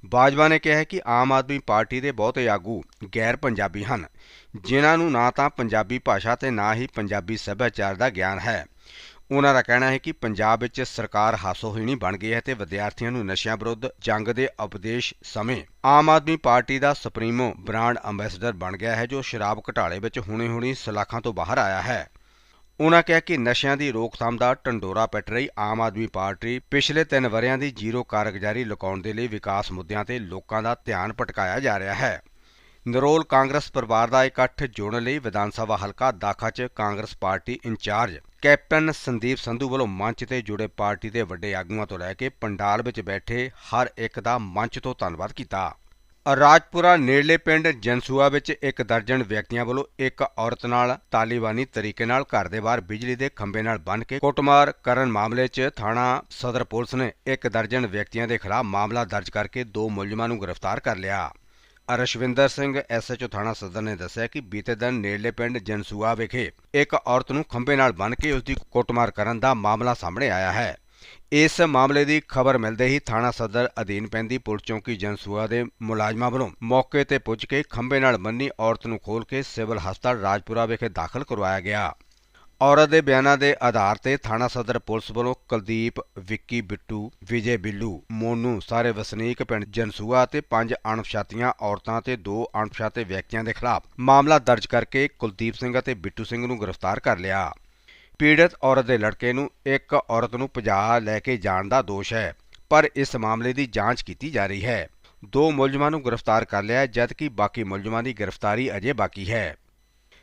ਬਾਜਵਾ ਨੇ ਕਿਹਾ ਕਿ ਆਮ ਆਦਮੀ ਪਾਰਟੀ ਦੇ ਬਹੁਤੇ ਆਗੂ ਗੈਰ ਪੰਜਾਬੀ ਹਨ। ਜਿਨ੍ਹਾਂ ਨੂੰ ਨਾ ਤਾਂ ਪੰਜਾਬੀ ਭਾਸ਼ਾ ਤੇ ਨਾ ਹੀ ਪੰਜਾਬੀ ਸੱਭਿਆਚਾਰ ਦਾ ਗਿਆਨ ਹੈ। ਉਹਨਾਂ ਦਾ ਕਹਿਣਾ ਹੈ ਕਿ ਪੰਜਾਬ ਵਿੱਚ ਸਰਕਾਰ ਹਾਸੋਹੀਣੀ ਬਣ ਗਈ ਹੈ ਤੇ ਵਿਦਿਆਰਥੀਆਂ ਨੂੰ ਨਸ਼ਿਆਂ ਵਿਰੁੱਧ ਜੰਗ ਦੇ ਉਪਦੇਸ਼ ਸਮੇਂ ਆਮ ਆਦਮੀ ਪਾਰਟੀ ਦਾ ਸੁਪਰੀਮੋ ਬ੍ਰਾਂਡ ਅੰਬੈਸਡਰ ਬਣ ਗਿਆ ਹੈ, ਜੋ ਸ਼ਰਾਬ ਘਟਾਲੇ ਵਿੱਚ ਹੁਣੇ-ਹੁਣੀ ਸਲਾਖਾਂ ਤੋਂ ਬਾਹਰ ਆਇਆ ਹੈ। ਉਨ੍ਹਾਂ ਕਿਹਾ ਕਿ ਨਸ਼ਿਆਂ ਦੀ ਰੋਕਥਾਮ ਦਾ ਢੰਡੋਰਾ ਪਿੱਟ ਰਹੀ ਆਮ ਆਦਮੀ ਪਾਰਟੀ ਪਿਛਲੇ 3 ਵਰਿਆਂ ਦੀ ਜ਼ੀਰੋ ਕਾਰਗੁਜ਼ਾਰੀ ਲੁਕਾਉਣ ਦੇ ਲਈ ਵਿਕਾਸ ਮੁੱਦਿਆਂ ਤੇ ਲੋਕਾਂ ਦਾ ਧਿਆਨ ਭਟਕਾਇਆ ਜਾ ਰਿਹਾ ਹੈ। ਨਰੋਲ ਕਾਂਗਰਸ ਪਰਿਵਾਰ ਦਾ ਇਕੱਠ ਜੋੜਨ ਲਈ ਵਿਧਾਨ ਸਭਾ ਹਲਕਾ ਦਾਖਾ 'ਚ Congress party incharge captain Sandeep Sandhu ਵੱਲੋਂ ਮੰਚ ਤੇ ਜੁੜੇ ਪਾਰਟੀ ਦੇ ਵੱਡੇ ਆਗੂਆਂ ਤੋਂ ਲੈ ਕੇ ਪੰਡਾਲ ਵਿੱਚ ਬੈਠੇ ਹਰ ਇੱਕ ਦਾ ਮੰਚ ਤੋਂ ਧੰਨਵਾਦ ਕੀਤਾ। ਰਾਜਪੁਰਾ ਨੇੜਲੇ ਪਿੰਡ ਜਨਸੂਆ ਵਿੱਚ ਇੱਕ ਦਰਜਨ ਵਿਅਕਤੀਆਂ ਵੱਲੋਂ ਇੱਕ ਔਰਤ ਨਾਲ ਤਾਲਿਬਾਨੀ ਤਰੀਕੇ ਨਾਲ ਘਰ ਦੇ ਬਾਹਰ ਬਿਜਲੀ ਦੇ ਖੰਭੇ ਨਾਲ ਬੰਨ੍ਹ ਕੇ ਕੁੱਟਮਾਰ ਕਰਨ ਮਾਮਲੇ 'ਚ ਥਾਣਾ ਸਦਰ ਪੁਲਿਸ ਨੇ ਇੱਕ ਦਰਜਨ ਵਿਅਕਤੀਆਂ ਦੇ ਖਿਲਾਫ ਮਾਮਲਾ ਦਰਜ ਕਰਕੇ ਦੋ ਮੁਲਜ਼ਮਾਂ ਨੂੰ ਗ੍ਰਿਫਤਾਰ ਕਰ ਲਿਆ। ਰਸ਼ਵਿੰਦਰ ਸਿੰਘ ਐਸਐਚਓ ਥਾਣਾ ਸਦਰ ਨੇ ਦੱਸਿਆ ਕਿ ਬੀਤੇ ਦਿਨ ਨੇੜਲੇ ਪਿੰਡ ਜਨਸੂਆ ਵਿਖੇ ਇੱਕ ਔਰਤ ਨੂੰ ਖੰਭੇ ਨਾਲ ਬੰਨ੍ਹ ਕੇ ਉਸ ਦੀ ਕੁੱਟਮਾਰ ਕਰਨ ਦਾ ਮਾਮਲਾ ਸਾਹਮਣੇ ਆਇਆ ਹੈ। ਇਸ ਮਾਮਲੇ ਦੀ ਖਬਰ ਮਿਲਦੇ ਹੀ ਥਾਣਾ ਸਦਰ ਅਧੀਨ ਪੈਂਦੀ ਪੁਲਿਸ ਚੌਂਕੀ ਜਨਸੂਆ ਦੇ ਮੁਲਾਜ਼ਮਾਂ ਵੱਲੋਂ ਮੌਕੇ ਤੇ ਪੁੱਜ ਕੇ ਖੰਭੇ ਨਾਲ ਬੰਨੀ ਔਰਤ ਨੂੰ ਖੋਲ ਕੇ ਸਿਵਲ ਹਸਪਤਾਲ ਰਾਜਪੁਰਾ ਵਿਖੇ ਦਾਖਲ ਕਰਵਾਇਆ ਗਿਆ। ਔਰਤ ਦੇ ਬਿਆਨਾਂ ਦੇ ਆਧਾਰ ਤੇ ਥਾਣਾ ਸਦਰ ਪੁਲਿਸ ਵੱਲੋਂ ਕੁਲਦੀਪ, ਵਿੱਕੀ ਬਿੱਟੂ, ਵਿਜੇ ਬਿੱਲੂ, ਮੋਨੂ ਸਾਰੇ ਵਸਨੀਕ ਪਿੰਡ ਜਨਸੂਆ ਤੇ ਪੰਜ ਅਣਪਛਾਤੀਆਂ ਔਰਤਾਂ ਤੇ ਦੋ ਅਣਪਛਾਤੇ ਵਿਅਕਤੀਆਂ ਦੇ ਖਿਲਾਫ ਮਾਮਲਾ ਦਰਜ ਕਰਕੇ ਕੁਲਦੀਪ ਸਿੰਘ ਅਤੇ ਬਿੱਟੂ ਸਿੰਘ ਨੂੰ ਗ੍ਰਿਫਤਾਰ ਕਰ ਲਿਆ। ਪੀੜਤ ਔਰਤ ਦੇ ਲੜਕੇ ਨੂੰ, ਇੱਕ ਔਰਤ ਨੂੰ ਭਜਾ ਲੈ ਕੇ ਜਾਣ ਦਾ ਦੋਸ਼ ਹੈ, ਪਰ ਇਸ ਮਾਮਲੇ ਦੀ ਜਾਂਚ ਕੀਤੀ ਜਾ ਰਹੀ ਹੈ। ਦੋ ਮੁਲਜ਼ਮਾਂ ਨੂੰ ਗ੍ਰਿਫਤਾਰ ਕਰ ਲਿਆ, ਜਦਕਿ ਬਾਕੀ ਮੁਲਜ਼ਮਾਂ ਦੀ ਗ੍ਰਿਫਤਾਰੀ ਅਜੇ ਬਾਕੀ ਹੈ।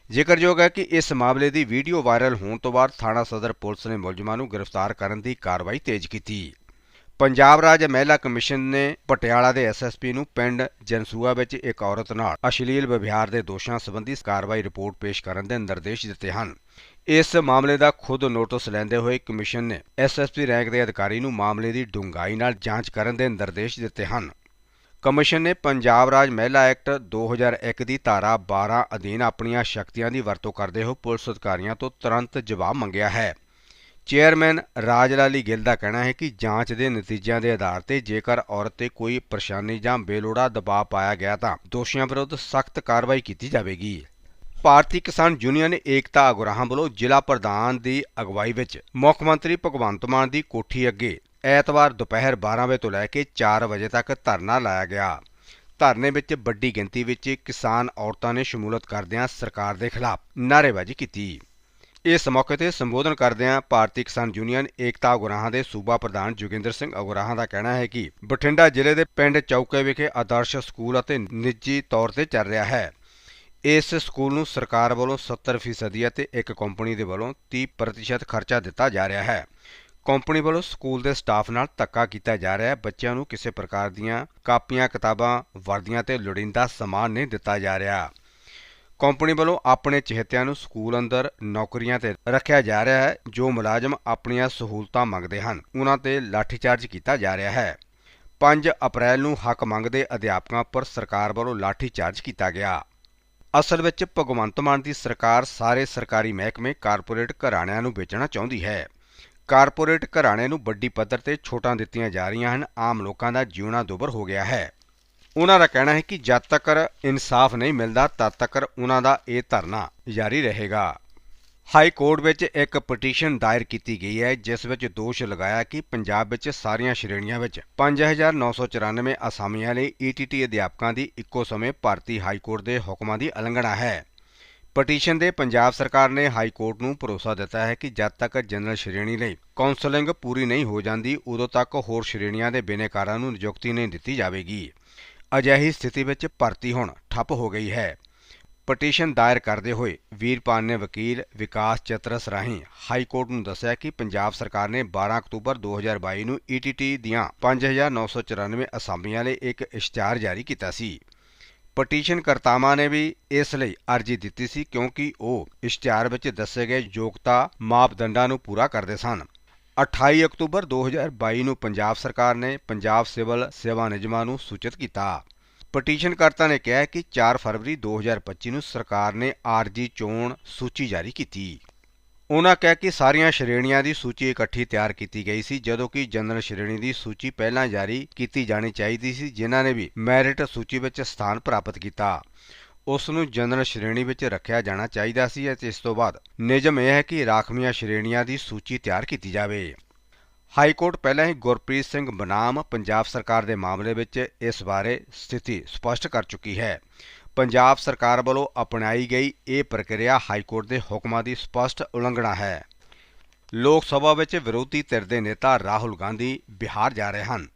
ਜ਼ਿਕਰਯੋਗ ਹੈ ਕਿ ਇਸ ਮਾਮਲੇ ਦੀ ਵੀਡੀਓ ਵਾਇਰਲ ਹੋਣ ਤੋਂ ਬਾਅਦ ਥਾਣਾ ਸਦਰ ਪੁਲਿਸ ਨੇ ਮੁਲਜ਼ਮਾਂ ਨੂੰ ਗ੍ਰਿਫਤਾਰ ਕਰਨ ਦੀ ਕਾਰਵਾਈ ਤੇਜ਼ ਕੀਤੀ। ਪੰਜਾਬ ਰਾਜ ਮਹਿਲਾ ਕਮਿਸ਼ਨ ਨੇ ਪਟਿਆਲਾ ਦੇ ਐਸਐਸਪੀ ਨੂੰ ਪਿੰਡ ਜਨਸੂਆ ਵਿੱਚ ਇੱਕ ਔਰਤ ਨਾਲ ਅਸ਼ਲੀਲ ਵਿਵਹਾਰ ਦੇ ਦੋਸ਼ਾਂ ਸੰਬੰਧੀ ਕਾਰਵਾਈ ਰਿਪੋਰਟ ਪੇਸ਼ ਕਰਨ ਦੇ ਨਿਰਦੇਸ਼ ਦਿੱਤੇ ਹਨ। ਇਸ ਮਾਮਲੇ ਦਾ ਖੁਦ ਨੋਟਿਸ ਲੈਂਦੇ ਹੋਏ ਕਮਿਸ਼ਨ ਨੇ ਐਸਐਸਪੀ ਰੈਂਕ ਦੇ ਅਧਿਕਾਰੀ ਨੂੰ ਮਾਮਲੇ ਦੀ ਡੂੰਘਾਈ ਨਾਲ ਜਾਂਚ ਕਰਨ ਦੇ ਨਿਰਦੇਸ਼ ਦਿੱਤੇ ਹਨ। ਕਮਿਸ਼ਨ ਨੇ ਪੰਜਾਬ ਰਾਜ ਮਹਿਲਾ ਐਕਟ 2001 ਦੀ ਧਾਰਾ 12 ਅਧੀਨ ਆਪਣੀਆਂ ਸ਼ਕਤੀਆਂ ਦੀ ਵਰਤੋਂ ਕਰਦੇ ਹੋਏ ਪੁਲਿਸ ਅਧਿਕਾਰੀਆਂ ਤੋਂ ਤੁਰੰਤ ਜਵਾਬ ਮੰਗਿਆ ਹੈ। ਚੇਅਰਮੈਨ ਰਾਜਲਾਲੀ ਗਿੱਲ ਦਾ ਕਹਿਣਾ ਹੈ ਕਿ ਜਾਂਚ ਦੇ ਨਤੀਜਿਆਂ ਦੇ ਆਧਾਰ ਤੇ ਜੇਕਰ ਔਰਤ ਤੇ ਕੋਈ ਪਰੇਸ਼ਾਨੀ ਜਾਂ ਬੇਲੋੜਾ ਦਬਾਅ ਪਾਇਆ ਗਿਆ ਤਾਂ ਦੋਸ਼ੀਆਂ ਵਿਰੁੱਧ ਸਖਤ ਕਾਰਵਾਈ ਕੀਤੀ ਜਾਵੇਗੀ। ਭਾਰਤੀ ਕਿਸਾਨ ਯੂਨੀਅਨ ਏਕਤਾ ਅਗਰਾਹਾਂ ਵੱਲੋਂ ਜ਼ਿਲ੍ਹਾ ਪ੍ਰਧਾਨ ਦੀ ਅਗਵਾਈ ਵਿੱਚ ਮੁੱਖ ਮੰਤਰੀ ਭਗਵੰਤ ਮਾਨ ਦੀ ਕੋਠੀ ਅੱਗੇ ਐਤਵਾਰ ਦੁਪਹਿਰ 12 ਵਜੇ ਤੋਂ ਲੈ ਕੇ 4 ਵਜੇ ਤੱਕ ਧਰਨਾ ਲਾਇਆ ਗਿਆ। ਧਰਨੇ ਵਿੱਚ ਵੱਡੀ ਗਿਣਤੀ ਵਿੱਚ ਕਿਸਾਨ ਔਰਤਾਂ ਨੇ ਸ਼ਮੂਲਤ ਕਰਦਿਆਂ ਸਰਕਾਰ ਦੇ ਖਿਲਾਫ ਨਾਅਰੇਬਾਜ਼ੀ ਕੀਤੀ। ਇਸ ਮੌਕੇ ਤੇ ਸੰਬੋਧਨ ਕਰਦਿਆਂ ਭਾਰਤੀ ਕਿਸਾਨ ਯੂਨੀਅਨ ਏਕਤਾ ਉਗਰਾਹਾਂ ਦੇ ਸੂਬਾ ਪ੍ਰਧਾਨ ਜੋਗਿੰਦਰ ਸਿੰਘ ਅਗੁਰਾਹਾਂ ਦਾ ਕਹਿਣਾ ਹੈ ਕਿ ਬਠਿੰਡਾ ਜ਼ਿਲ੍ਹੇ ਦੇ ਪਿੰਡ ਚੌਕੇ ਵਿਖੇ ਆਦਰਸ਼ ਸਕੂਲ ਅਤੇ ਨਿੱਜੀ ਤੌਰ ਤੇ ਚੱਲ ਰਿਹਾ ਹੈ। ਇਸ ਸਕੂਲ ਨੂੰ ਸਰਕਾਰ ਵੱਲੋਂ 70% ਅਤੇ ਇੱਕ ਕੰਪਨੀ ਦੇ ਵੱਲੋਂ 30% ਖਰਚਾ ਦਿੱਤਾ ਜਾ ਰਿਹਾ ਹੈ। ਕੰਪਨੀ ਵੱਲੋਂ ਸਕੂਲ ਦੇ ਸਟਾਫ ਨਾਲ ਧੱਕਾ ਕੀਤਾ ਜਾ ਰਿਹਾ ਹੈ। ਬੱਚਿਆਂ ਨੂੰ ਕਿਸੇ ਪ੍ਰਕਾਰ ਦੀਆਂ ਕਾਪੀਆਂ, ਕਿਤਾਬਾਂ ਵਰਦੀਆਂ ਤੇ ਲੋੜੀਂਦਾ ਸਮਾਨ ਨਹੀਂ ਦਿੱਤਾ ਜਾ ਰਿਹਾ। ਕੰਪਨੀ ਵੱਲੋਂ ਆਪਣੇ ਚਹੇਤਿਆਂ ਨੂੰ ਸਕੂਲ ਅੰਦਰ ਨੌਕਰੀਆਂ ਤੇ ਰੱਖਿਆ ਜਾ ਰਿਹਾ ਹੈ, ਜੋ ਮੁਲਾਜ਼ਮ ਆਪਣੀਆਂ ਸਹੂਲਤਾਂ ਮੰਗਦੇ ਹਨ। ਉਹਨਾਂ ਤੇ ਲਾਠੀਚਾਰਜ ਕੀਤਾ ਜਾ ਰਿਹਾ ਹੈ। 5 ਅਪ੍ਰੈਲ ਨੂੰ ਹੱਕ ਮੰਗਦੇ ਅਧਿਆਪਕਾਂ ਉੱਪਰ ਸਰਕਾਰ ਵੱਲੋਂ ਲਾਠੀਚਾਰਜ ਕੀਤਾ ਗਿਆ। ਅਸਲ ਵਿੱਚ ਭਗਵੰਤ ਮਾਨ ਦੀ ਸਰਕਾਰ ਸਾਰੇ ਸਰਕਾਰੀ ਮਹਿਕਮੇ ਕਾਰਪੋਰੇਟ ਘਰਾਣਿਆਂ ਨੂੰ ਵੇਚਣਾ ਚਾਹੁੰਦੀ ਹੈ। ਕਾਰਪੋਰੇਟ ਘਰਾਣੇ ਨੂੰ ਵੱਡੀ ਪੱਧਰ ਤੇ ਛੋਟਾਂ ਦਿੱਤੀਆਂ ਜਾ ਰਹੀਆਂ ਹਨ, ਆਮ ਲੋਕਾਂ ਦਾ ਜਿਉਣਾ ਦੁੱਭਰ ਹੋ ਗਿਆ ਹੈ। ਉਹਨਾਂ ਦਾ ਕਹਿਣਾ ਹੈ ਕਿ ਜਦ ਤੱਕ ਇਨਸਾਫ ਨਹੀਂ ਮਿਲਦਾ, ਤਦ ਤੱਕ ਉਹਨਾਂ ਦਾ ਇਹ ਧਰਨਾ ਜਾਰੀ ਰਹੇਗਾ। ਹਾਈ ਕੋਰਟ ਵਿੱਚ ਇੱਕ ਪਟੀਸ਼ਨ ਦਾਇਰ ਕੀਤੀ ਗਈ ਹੈ, ਜਿਸ ਵਿੱਚ ਦੋਸ਼ ਲਗਾਇਆ ਕਿ ਪੰਜਾਬ ਵਿੱਚ ਸਾਰੀਆਂ ਸ਼੍ਰੇਣੀਆਂ ਵਿੱਚ 5994 ਅਸਾਮੀਆਂ ਲਈ ਈਟੀਟੀ ਅਧਿਆਪਕਾਂ ਦੀ ਇੱਕੋ ਸਮੇਂ ਭਾਰਤੀ ਹਾਈ ਕੋਰਟ ਦੇ ਹੁਕਮਾਂ ਦੀ ਉਲੰਘਣਾ ਹੈ। ਪਟੀਸ਼ਨ ਦੇ ਪੰਜਾਬ ਸਰਕਾਰ ਨੇ ਹਾਈ ਕੋਰਟ ਨੂੰ ਭਰੋਸਾ ਦਿੱਤਾ ਹੈ ਕਿ ਜਦ ਤੱਕ ਜਨਰਲ ਸ਼੍ਰੇਣੀ ਲਈ ਕਾਉਂਸਲਿੰਗ ਪੂਰੀ ਨਹੀਂ ਹੋ ਜਾਂਦੀ, ਉਦੋਂ ਤੱਕ ਹੋਰ ਸ਼੍ਰੇਣੀਆਂ ਦੇ ਬਿਨੇਕਾਰਾਂ ਨੂੰ ਨਿਯੁਕਤੀ ਨਹੀਂ ਦਿੱਤੀ ਜਾਵੇਗੀ। ਅਜਿਹੀ ਸਥਿਤੀ ਵਿੱਚ ਭਰਤੀ ਹੁਣ ਠੱਪ ਹੋ ਗਈ ਹੈ। ਪਟੀਸ਼ਨ ਦਾਇਰ ਕਰਦੇ ਹੋਏ ਵੀਰਪਾਨ ਨੇ ਵਕੀਲ ਵਿਕਾਸ ਚਤਰਸ ਰਾਹੀਂ ਹਾਈ ਕੋਰਟ ਨੂੰ ਦੱਸਿਆ ਕਿ ਪੰਜਾਬ ਸਰਕਾਰ ਨੇ 12 ਅਕਤੂਬਰ 2022 ਨੂੰ ਈਟੀਟੀ ਦੀਆਂ 5994 ਅਸਾਮੀਆਂ ਲਈ ਇੱਕ ਇਸ਼ਤਿਹਾਰ ਜਾਰੀ ਕੀਤਾ ਸੀ। ਪਟੀਸ਼ਨ ਕਰਤਾਵਾਂ ਨੇ ਵੀ ਇਸ ਲਈ ਅਰਜ਼ੀ ਦਿੱਤੀ ਸੀ ਕਿਉਂਕਿ ਉਹ ਇਸ਼ਤਿਹਾਰ ਵਿੱਚ ਦੱਸੇ ਗਏ ਯੋਗਤਾ ਮਾਪਦੰਡਾਂ ਨੂੰ ਪੂਰਾ ਕਰਦੇ ਸਨ। 28 ਅਕਤੂਬਰ 2022 ਨੂੰ ਪੰਜਾਬ ਸਰਕਾਰ ਨੇ ਪੰਜਾਬ ਸਿਵਲ ਸੇਵਾ ਨਿਯਮਾਂ ਨੂੰ ਸੂਚਿਤ ਕੀਤਾ। ਪਟੀਸ਼ਨਕਰਤਾ ਨੇ ਕਿਹਾ ਕਿ 4 ਫਰਵਰੀ 2025 ਨੂੰ ਸਰਕਾਰ ਨੇ ਆਰਜੀ ਚੋਣ ਸੂਚੀ ਜਾਰੀ ਕੀਤੀ। ਉਹਨਾਂ ਕਿਹਾ ਕਿ ਸਾਰੀਆਂ ਸ਼੍ਰੇਣੀਆਂ ਦੀ ਸੂਚੀ ਇਕੱਠੀ ਤਿਆਰ ਕੀਤੀ ਗਈ ਸੀ, ਜਦੋਂ ਕਿ ਜਨਰਲ ਸ਼੍ਰੇਣੀ ਦੀ ਸੂਚੀ ਪਹਿਲਾਂ ਜਾਰੀ ਕੀਤੀ ਜਾਣੀ ਚਾਹੀਦੀ ਸੀ, ਜਿਨ੍ਹਾਂ ਨੇ ਵੀ ਮੈਰਿਟ ਸੂਚੀ ਵਿੱਚ ਸਥਾਨ ਪ੍ਰਾਪਤ ਕੀਤਾ। ਉਸ ਨੂੰ ਜਨਰਲ ਸ਼੍ਰੇਣੀ ਵਿੱਚ ਰੱਖਿਆ ਜਾਣਾ ਚਾਹੀਦਾ ਸੀ ਅਤੇ ਇਸ ਤੋਂ ਬਾਅਦ ਨਿਯਮ ਇਹ ਹੈ ਕਿ ਰਾਖਵੀਆਂ ਸ਼੍ਰੇਣੀਆਂ ਦੀ ਸੂਚੀ ਤਿਆਰ ਕੀਤੀ ਜਾਵੇ। ਹਾਈ ਕੋਰਟ ਪਹਿਲਾਂ ਹੀ ਗੁਰਪ੍ਰੀਤ ਸਿੰਘ ਬਨਾਮ ਪੰਜਾਬ ਸਰਕਾਰ ਦੇ ਮਾਮਲੇ ਵਿੱਚ ਇਸ ਬਾਰੇ ਸਥਿਤੀ ਸਪਸ਼ਟ ਕਰ ਚੁੱਕੀ ਹੈ। ਪੰਜਾਬ ਸਰਕਾਰ ਵੱਲੋਂ ਅਪਣਾਈ ਗਈ ਇਹ ਪ੍ਰਕਿਰਿਆ ਹਾਈ ਕੋਰਟ ਦੇ ਹੁਕਮਾਂ ਦੀ ਸਪਸ਼ਟ ਉਲੰਘਣਾ ਹੈ। ਲੋਕ ਸਭਾ ਵਿੱਚ ਵਿਰੋਧੀ ਧਿਰ ਦੇ ਨੇਤਾ ਰਾਹੁਲ ਗਾਂਧੀ ਬਿਹਾਰ ਜਾ ਰਹੇ ਹਨ।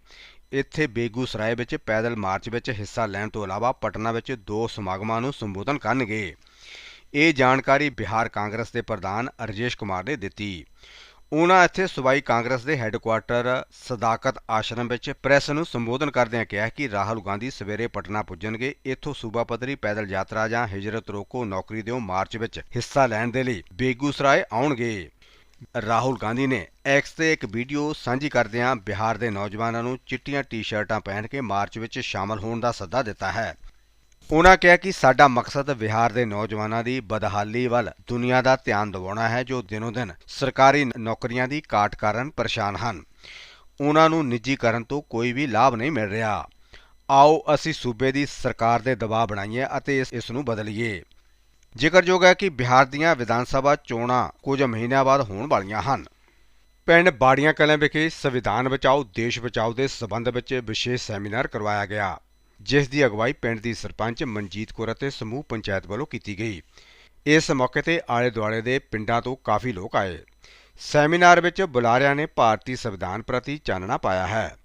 ਇੱਥੇ ਬੇਗੂਸਰਾਏ ਵਿੱਚ ਪੈਦਲ ਮਾਰਚ ਵਿੱਚ ਹਿੱਸਾ ਲੈਣ ਤੋਂ ਇਲਾਵਾ ਪਟਨਾ ਵਿੱਚ ਦੋ ਸਮਾਗਮਾਂ ਨੂੰ ਸੰਬੋਧਨ ਕਰਨਗੇ। ਇਹ ਜਾਣਕਾਰੀ ਬਿਹਾਰ ਕਾਂਗਰਸ ਦੇ ਪ੍ਰਧਾਨ ਰਜੇਸ਼ ਕੁਮਾਰ ਨੇ ਦਿੱਤੀ। ਉਹਨਾਂ ਇੱਥੇ ਸੂਬਾਈ ਕਾਂਗਰਸ ਦੇ ਹੈੱਡਕੁਆਰਟਰ ਸਦਾਕਤ ਆਸ਼ਰਮ ਵਿੱਚ ਪ੍ਰੈਸ ਨੂੰ ਸੰਬੋਧਨ ਕਰਦਿਆਂ ਕਿਹਾ ਕਿ ਰਾਹੁਲ ਗਾਂਧੀ ਸਵੇਰੇ ਪਟਨਾ ਪੁੱਜਣਗੇ, ਇੱਥੋਂ ਸੂਬਾ ਪੱਧਰੀ ਪੈਦਲ ਯਾਤਰਾ ਜਾਂ ਹਿਜਰਤ ਰੋਕੋ ਨੌਕਰੀ ਦਿਓ ਮਾਰਚ ਵਿੱਚ ਹਿੱਸਾ ਲੈਣ ਦੇ ਲਈ ਬੇਗੂਸਰਾਏ ਆਉਣਗੇ। ਰਾਹੁਲ ਗਾਂਧੀ ਨੇ ਐਕਸ ਤੇ ਇੱਕ ਵੀਡੀਓ ਸਾਂਝੀ ਕਰਦਿਆਂ ਬਿਹਾਰ ਦੇ ਨੌਜਵਾਨਾਂ ਨੂੰ ਚਿੱਟੀਆਂ ਟੀ-ਸ਼ਰਟਾਂ ਪਹਿਨ ਕੇ ਮਾਰਚ ਵਿੱਚ ਸ਼ਾਮਲ ਹੋਣ ਦਾ ਸੱਦਾ ਦਿੱਤਾ ਹੈ। ਉਹਨਾਂ ਕਿਹਾ ਕਿ ਸਾਡਾ ਮਕਸਦ ਬਿਹਾਰ ਦੇ ਨੌਜਵਾਨਾਂ ਦੀ ਬਦਹਾਲੀ ਵੱਲ ਦੁਨੀਆ ਦਾ ਧਿਆਨ ਦਿਵਾਉਣਾ ਹੈ, ਜੋ ਦਿਨੋ ਦਿਨ ਸਰਕਾਰੀ ਨੌਕਰੀਆਂ ਦੀ ਘਾਟ ਕਾਰਨ ਪਰੇਸ਼ਾਨ ਹਨ। ਉਹਨਾਂ ਨੂੰ ਨਿੱਜੀਕਰਨ ਤੋਂ ਕੋਈ ਵੀ ਲਾਭ ਨਹੀਂ ਮਿਲ ਰਿਹਾ। ਆਓ, ਅਸੀਂ ਸੂਬੇ ਦੀ ਸਰਕਾਰ ਦੇ ਦਬਾਅ ਬਣਾਈਏ ਅਤੇ ਇਸ ਇਸ ਨੂੰ ਬਦਲੀਏ। ਜ਼ਿਕਰਯੋਗ ਹੈ ਕਿ ਬਿਹਾਰ ਦੀਆਂ ਵਿਧਾਨ ਸਭਾ ਚੋਣਾਂ ਕੁਝ ਮਹੀਨਿਆਂ ਬਾਅਦ ਹੋਣ ਵਾਲੀਆਂ ਹਨ। ਪਿੰਡ ਬਾੜੀਆਂ ਕਲਾਂ ਵਿਖੇ ਸੰਵਿਧਾਨ ਬਚਾਓ, ਦੇਸ਼ ਬਚਾਓ ਦੇ ਸਬੰਧ ਵਿੱਚ ਵਿਸ਼ੇਸ਼ ਸੈਮੀਨਾਰ ਕਰਵਾਇਆ ਗਿਆ। ਜਿਸ ਦੀ ਅਗਵਾਈ ਪਿੰਡ ਦੀ ਸਰਪੰਚ ਮਨਜੀਤ ਕੌਰ ਅਤੇ ਸਮੂਹ ਪੰਚਾਇਤ ਵੱਲੋਂ ਕੀਤੀ ਗਈ। ਇਸ ਮੌਕੇ ਤੇ ਆਲੇ ਦੁਆਲੇ ਦੇ ਪਿੰਡਾਂ ਤੋਂ ਕਾਫੀ ਲੋਕ ਆਏ। ਸੈਮੀਨਾਰ ਵਿੱਚ ਬੁਲਾਰਿਆਂ ਨੇ ਭਾਰਤੀ ਸੰਵਿਧਾਨ ਪ੍ਰਤੀ ਚਾਨਣਾ ਪਾਇਆ ਹੈ।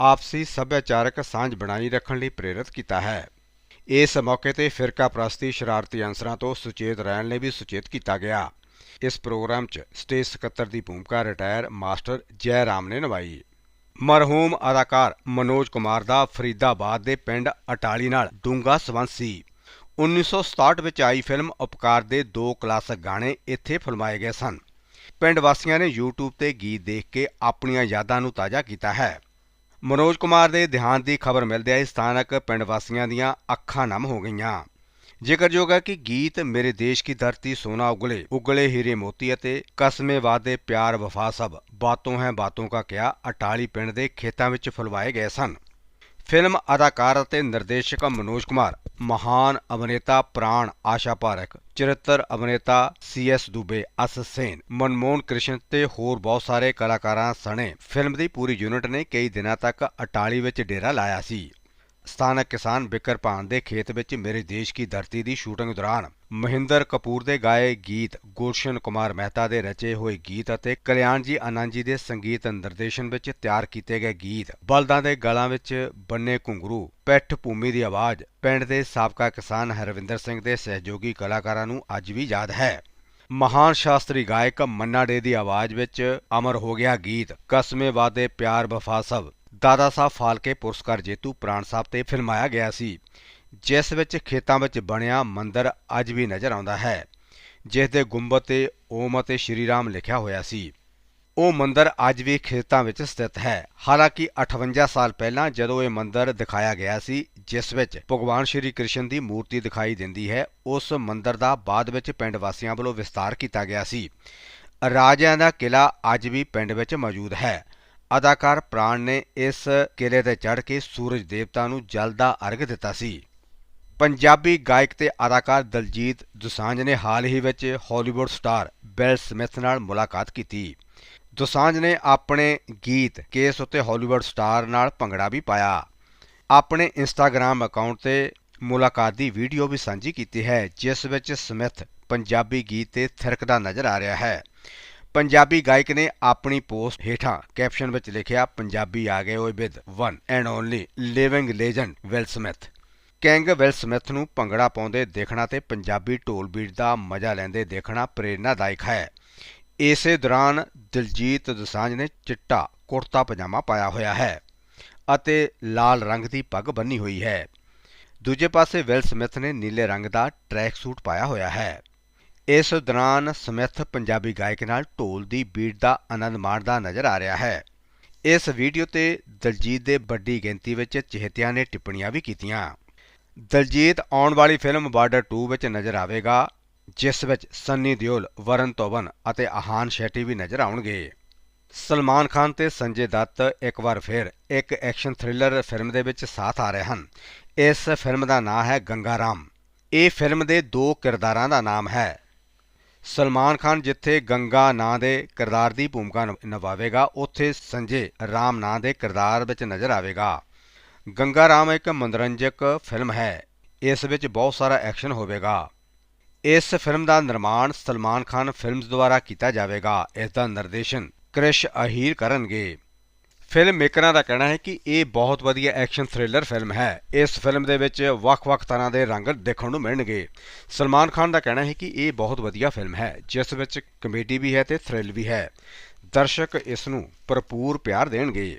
ਆਪਸੀ ਸੱਭਿਆਚਾਰਕ ਸਾਂਝ ਬਣਾਈ ਰੱਖਣ ਲਈ ਪ੍ਰੇਰਿਤ ਕੀਤਾ ਹੈ। ਇਸ ਮੌਕੇ ਤੇ ਫਿਰਕਾ ਪ੍ਰਸਤੀ ਸ਼ਰਾਰਤੀ ਅੰਸਰਾਂ ਤੋਂ ਸੁਚੇਤ ਰਹਿਣ ਲਈ ਵੀ ਸੁਚੇਤ ਕੀਤਾ ਗਿਆ। ਇਸ ਪ੍ਰੋਗਰਾਮ 'ਚ ਸਟੇਜ ਸਕੱਤਰ ਦੀ ਭੂਮਿਕਾ ਰਿਟਾਇਰ ਮਾਸਟਰ ਜੈ ਰਾਮ ਨੇ ਨਿਭਾਈ। ਮਰਹੂਮ ਅਦਾਕਾਰ ਮਨੋਜ ਕੁਮਾਰ ਦਾ ਫਰੀਦਾਬਾਦ ਦੇ ਪਿੰਡ ਅਟਾਲੀ ਨਾਲ ਡੂੰਗਾ ਸੰਬੰਧ ਸੀ। 1967 ਵਿੱਚ ਆਈ ਫਿਲਮ ਉਪਕਾਰ ਦੇ ਦੋ ਕਲਾਸਿਕ ਗਾਣੇ ਇੱਥੇ ਫਿਲਮਾਏ ਗਏ ਸਨ। ਪਿੰਡ ਵਾਸੀਆਂ ਨੇ YouTube ਤੇ ਗੀਤ ਦੇਖ ਕੇ ਆਪਣੀਆਂ ਯਾਦਾਂ ਨੂੰ ਤਾਜ਼ਾ ਕੀਤਾ ਹੈ। ਮਨੋਜ ਕੁਮਾਰ ਦੇ ਦੇਹਾਂਤ ਦੀ ਖਬਰ ਮਿਲਦਿਆਂ ਹੀ ਸਥਾਨਕ ਪਿੰਡ ਵਾਸੀਆਂ ਦੀਆਂ ਅੱਖਾਂ ਨਮ ਹੋ ਗਈਆਂ। ਜ਼ਿਕਰਯੋਗ ਹੈ ਕਿ ਗੀਤ ਮੇਰੇ ਦੇਸ਼ ਕੀ ਧਰਤੀ ਸੋਨਾ ਉਗਲੇ ਉਗਲੇ ਹੀਰੇ ਮੋਤੀ ਅਤੇ ਕਸਮੇ ਵਾਦੇ ਪਿਆਰ ਵਫਾ ਸਭ, ਬਾਤੋਂ ਹੈ ਬਾਤੋਂ ਕਾ ਕਿਆ ਅਟਾਲੀ ਪਿੰਡ ਦੇ ਖੇਤਾਂ ਵਿੱਚ ਫਿਲਵਾਏ ਗਏ ਸਨ। ਫਿਲਮ ਅਦਾਕਾਰ ਅਤੇ ਨਿਰਦੇਸ਼ਕ ਮਨੋਜ ਕੁਮਾਰ, ਮਹਾਨ ਅਭਿਨੇਤਾ ਪ੍ਰਾਣ ਆਸ਼ਾ ਪਾਰਕ, ਚਰਿੱਤਰ ਅਭਿਨੇਤਾ ਸੀ ਐਸ ਦੁਬੇ, ਅਸ ਸੇਨ, ਮਨਮੋਹਨ ਕ੍ਰਿਸ਼ਨ ਤੇ ਹੋਰ ਬਹੁਤ ਸਾਰੇ ਕਲਾਕਾਰਾਂ ਸਣੇ। ਫਿਲਮ ਦੀ ਪੂਰੀ ਯੂਨਿਟ ਨੇ ਕਈ ਦਿਨਾਂ ਤੱਕ ਅਟਾਲੀ ਵਿੱਚ ਡੇਰਾ ਲਾਇਆ ਸੀ। ਸਥਾਨਕ ਕਿਸਾਨ ਬਿਕਰ ਭਾਨ ਦੇ ਖੇਤ ਵਿੱਚ ਮੇਰੇ ਦੇਸ਼ ਕੀ ਧਰਤੀ ਦੀ ਸ਼ੂਟਿੰਗ ਦੌਰਾਨ ਮਹਿੰਦਰ ਕਪੂਰ ਦੇ ਗਾਏ ਗੀਤ ਗੁਲਸ਼ਨ ਕੁਮਾਰ ਮਹਿਤਾ ਦੇ ਰਚੇ ਹੋਏ ਗੀਤ ਅਤੇ ਕਲਿਆਣ ਜੀ ਆਨੰਦ ਜੀ ਦੇ ਸੰਗੀਤ ਨਿਰਦੇਸ਼ਨ ਵਿੱਚ ਤਿਆਰ ਕੀਤੇ ਗਏ ਗੀਤ ਬਲਦਾਂ ਦੇ ਗਲਾਂ ਵਿੱਚ ਬੰਨੇ ਘੁੰਗਰੂ, ਪੈਠ ਭੂਮੀ ਦੀ ਆਵਾਜ਼, ਪਿੰਡ ਦੇ ਸਾਬਕਾ ਕਿਸਾਨ ਹਰਵਿੰਦਰ ਸਿੰਘ ਦੇ ਸਹਿਯੋਗੀ ਕਲਾਕਾਰਾਂ ਨੂੰ ਅੱਜ ਵੀ ਯਾਦ ਹੈ। ਮਹਾਨ ਸ਼ਾਸਤਰੀ ਗਾਇਕ ਮੰਨਾ ਡੇ ਦੀ ਆਵਾਜ਼ ਵਿੱਚ ਅਮਰ ਹੋ ਗਿਆ ਗੀਤ, ਕਸਮੇ ਵਾਦੇ ਪਿਆਰ ਵਫਾ ਸਭ। ਦਾਦਾ ਸਾਹਿਬ ਫਾਲਕੇ ਪੁਰਸਕਾਰ ਜੇਤੂ ਪ੍ਰਾਣ ਸਾਹਿਬ ਤੇ ਫਿਲਮਾਇਆ ਗਿਆ ਸੀ, ਜਿਸ ਵਿੱਚ ਖੇਤਾਂ ਵਿੱਚ ਬਣਿਆ ਮੰਦਿਰ ਅੱਜ ਵੀ ਨਜ਼ਰ ਆਉਂਦਾ ਹੈ ਜਿਸ ਦੇ ਗੁੰਬਦ ਤੇ ਓਮ ਅਤੇ ਸ਼੍ਰੀ ਰਾਮ ਲਿਖਿਆ ਹੋਇਆ ਸੀ। ਉਹ ਮੰਦਿਰ ਅੱਜ ਵੀ ਖੇਤਾਂ ਵਿੱਚ ਸਥਿਤ ਹੈ। ਹਾਲਾਂਕਿ 58 ਸਾਲ ਪਹਿਲਾਂ ਜਦੋਂ ਇਹ ਮੰਦਿਰ ਦਿਖਾਇਆ ਗਿਆ ਸੀ, ਜਿਸ ਵਿੱਚ ਭਗਵਾਨ ਸ਼੍ਰੀ ਕ੍ਰਿਸ਼ਨ ਦੀ ਮੂਰਤੀ ਦਿਖਾਈ ਦਿੰਦੀ ਹੈ, ਉਸ ਮੰਦਿਰ ਦਾ ਬਾਅਦ ਵਿੱਚ ਪਿੰਡ ਵਾਸੀਆਂ ਵੱਲੋਂ ਵਿਸਤਾਰ ਕੀਤਾ ਗਿਆ ਸੀ। ਰਾਜਿਆਂ ਦਾ ਕਿਲਾ ਅੱਜ ਵੀ ਪਿੰਡ ਵਿੱਚ ਮੌਜੂਦ ਹੈ। ਅਦਾਕਾਰ ਪ੍ਰਾਣ ਨੇ ਇਸ ਕਿਲੇ ਤੇ ਚੜ੍ਹ ਕੇ ਸੂਰਜ ਦੇਵਤਾ ਨੂੰ ਜਲ ਦਾ ਅਰਗ ਦਿੱਤਾ ਸੀ। ਪੰਜਾਬੀ ਗਾਇਕ ਤੇ ਅਦਾਕਾਰ ਦਲਜੀਤ ਦੁਸਾਂਝ ਨੇ ਹਾਲ ਹੀ ਵਿੱਚ ਹਾਲੀਵੁੱਡ ਸਟਾਰ ਬੈਲ ਸਮਿਥ ਨਾਲ ਮੁਲਾਕਾਤ ਕੀਤੀ। ਦੁਸਾਂਝ ਨੇ ਆਪਣੇ ਗੀਤ ਕੇਸ ਉੱਤੇ ਹਾਲੀਵੁੱਡ ਸਟਾਰ ਨਾਲ ਭੰਗੜਾ ਵੀ ਪਾਇਆ। ਆਪਣੇ ਇੰਸਟਾਗ੍ਰam ਅਕਾਊਂਟ ਤੇ ਮੁਲਾਕਾਤ ਦੀ ਵੀਡੀਓ ਵੀ ਸਾਂਝੀ ਕੀਤੀ ਹੈ, ਜਿਸ ਵਿੱਚ ਸਮਿਥ ਪੰਜਾਬੀ ਗੀਤ ਤੇ ਥਿਰਕਦਾ ਨਜ਼ਰ ਆ ਰਿਹਾ ਹੈ। ਪੰਜਾਬੀ ਗਾਇਕ ਨੇ ਆਪਣੀ ਪੋਸਟ ਹੇਠਾਂ ਕੈਪਸ਼ਨ ਵਿੱਚ ਲਿਖਿਆ, ਪੰਜਾਬੀ ਆ ਗਏ ਓਏ with one and only living legend Will Smith. King Will Smith ਨੂੰ ਭੰਗੜਾ ਪਾਉਂਦੇ ਦੇਖਣਾ ਤੇ ਪੰਜਾਬੀ ਢੋਲ ਬੀਟ ਦਾ ਮਜ਼ਾ ਲੈਂਦੇ ਦੇਖਣਾ ਪ੍ਰੇਰਨਾਦਾਇਕ ਹੈ। ਇਸੇ ਦੌਰਾਨ ਦਿਲਜੀਤ ਦਸਾਂਝ ਨੇ ਚਿੱਟਾ ਕੁੜਤਾ ਪਜਾਮਾ ਪਾਇਆ ਹੋਇਆ ਹੈ ਅਤੇ ਲਾਲ ਰੰਗ ਦੀ ਪੱਗ ਬੰਨੀ ਹੋਈ ਹੈ। ਦੂਜੇ ਪਾਸੇ ਵਿਲ ਸਮਿਥ ਨੇ ਨੀਲੇ ਰੰਗ ਦਾ ਟਰੈਕ ਸੂਟ ਪਾਇਆ ਹੋਇਆ ਹੈ। ਇਸ ਦੌਰਾਨ ਸਮਿਥ ਪੰਜਾਬੀ ਗਾਇਕ ਨਾਲ ਢੋਲ ਦੀ ਬੀਟ ਦਾ ਆਨੰਦ ਮਾਣਦਾ ਨਜ਼ਰ ਆ ਰਿਹਾ ਹੈ। ਇਸ ਵੀਡੀਓ ਤੇ ਦਲਜੀਤ ਦੇ ਵੱਡੀ ਗਿਣਤੀ ਵਿੱਚ ਚਿਹਤਿਆਂ ਨੇ ਟਿੱਪਣੀਆਂ ਵੀ ਕੀਤੀਆਂ। ਦਲਜੀਤ ਆਉਣ ਵਾਲੀ ਫਿਲਮ ਬਾਰਡਰ 2 ਵਿੱਚ ਨਜ਼ਰ ਆਵੇਗਾ, ਜਿਸ ਵਿੱਚ ਸੰਨੀ ਦਿਓਲ, ਵਰਨ ਧਵਨ ਅਤੇ ਆਹਾਨ ਸ਼ੈਟੀ ਵੀ ਨਜ਼ਰ ਆਉਣਗੇ। ਸਲਮਾਨ ਖਾਨ ਤੇ ਸੰਜੇ ਦੱਤ ਇੱਕ ਵਾਰ ਫਿਰ ਇੱਕ ਐਕਸ਼ਨ ਥ੍ਰਿਲਰ ਫਿਲਮ ਦੇ ਵਿੱਚ ਸਾਥ ਆ ਰਹੇ ਹਨ। ਇਸ ਫਿਲਮ ਦਾ ਨਾਮ ਹੈ ਗੰਗਾ ਰਾਮ ਇਹ ਫਿਲਮ ਦੇ ਦੋ ਕਿਰਦਾਰਾਂ ਦਾ ਨਾਮ ਹੈ। ਸਲਮਾਨ ਖਾਨ ਜਿੱਥੇ ਗੰਗਾ ਨਾਂ ਦੇ ਕਿਰਦਾਰ ਦੀ ਭੂਮਿਕਾ ਨਿਭਾਵੇਗਾ, ਉੱਥੇ ਸੰਜੇ ਰਾਮ ਨਾਂ ਦੇ ਕਿਰਦਾਰ ਵਿੱਚ ਨਜ਼ਰ ਆਵੇਗਾ। ਗੰਗਾ ਰਾਮ ਇੱਕ ਮਨੋਰੰਜਕ ਫਿਲਮ ਹੈ। ਇਸ ਵਿੱਚ ਬਹੁਤ ਸਾਰਾ ਐਕਸ਼ਨ ਹੋਵੇਗਾ। ਇਸ ਫਿਲਮ ਦਾ ਨਿਰਮਾਣ ਸਲਮਾਨ ਖਾਨ ਫਿਲਮਜ਼ ਦੁਆਰਾ ਕੀਤਾ ਜਾਵੇਗਾ। ਇਸ ਦਾ ਨਿਰਦੇਸ਼ਨ ਕ੍ਰਿਸ਼ ਅਹੀਰ ਕਰਨਗੇ। ਫਿਲਮ ਮੇਕਰਾਂ ਦਾ ਕਹਿਣਾ ਹੈ ਕਿ ਇਹ ਬਹੁਤ ਵਧੀਆ ਐਕਸ਼ਨ ਥ੍ਰਿਲਰ ਫਿਲਮ ਹੈ। ਇਸ ਫਿਲਮ ਦੇ ਵਿੱਚ ਵੱਖ-ਵੱਖ ਤਰ੍ਹਾਂ ਦੇ ਰੰਗ ਦੇਖਣ ਨੂੰ ਮਿਲਣਗੇ। ਸਲਮਾਨ ਖਾਨ ਦਾ ਕਹਿਣਾ ਹੈ ਕਿ ਇਹ ਬਹੁਤ ਵਧੀਆ ਫਿਲਮ ਹੈ, ਜਿਸ ਵਿੱਚ ਕਮੇਡੀ ਵੀ ਹੈ ਤੇ ਥ੍ਰਿਲ ਵੀ ਹੈ। ਦਰਸ਼ਕ ਇਸ ਨੂੰ ਭਰਪੂਰ ਪਿਆਰ ਦੇਣਗੇ।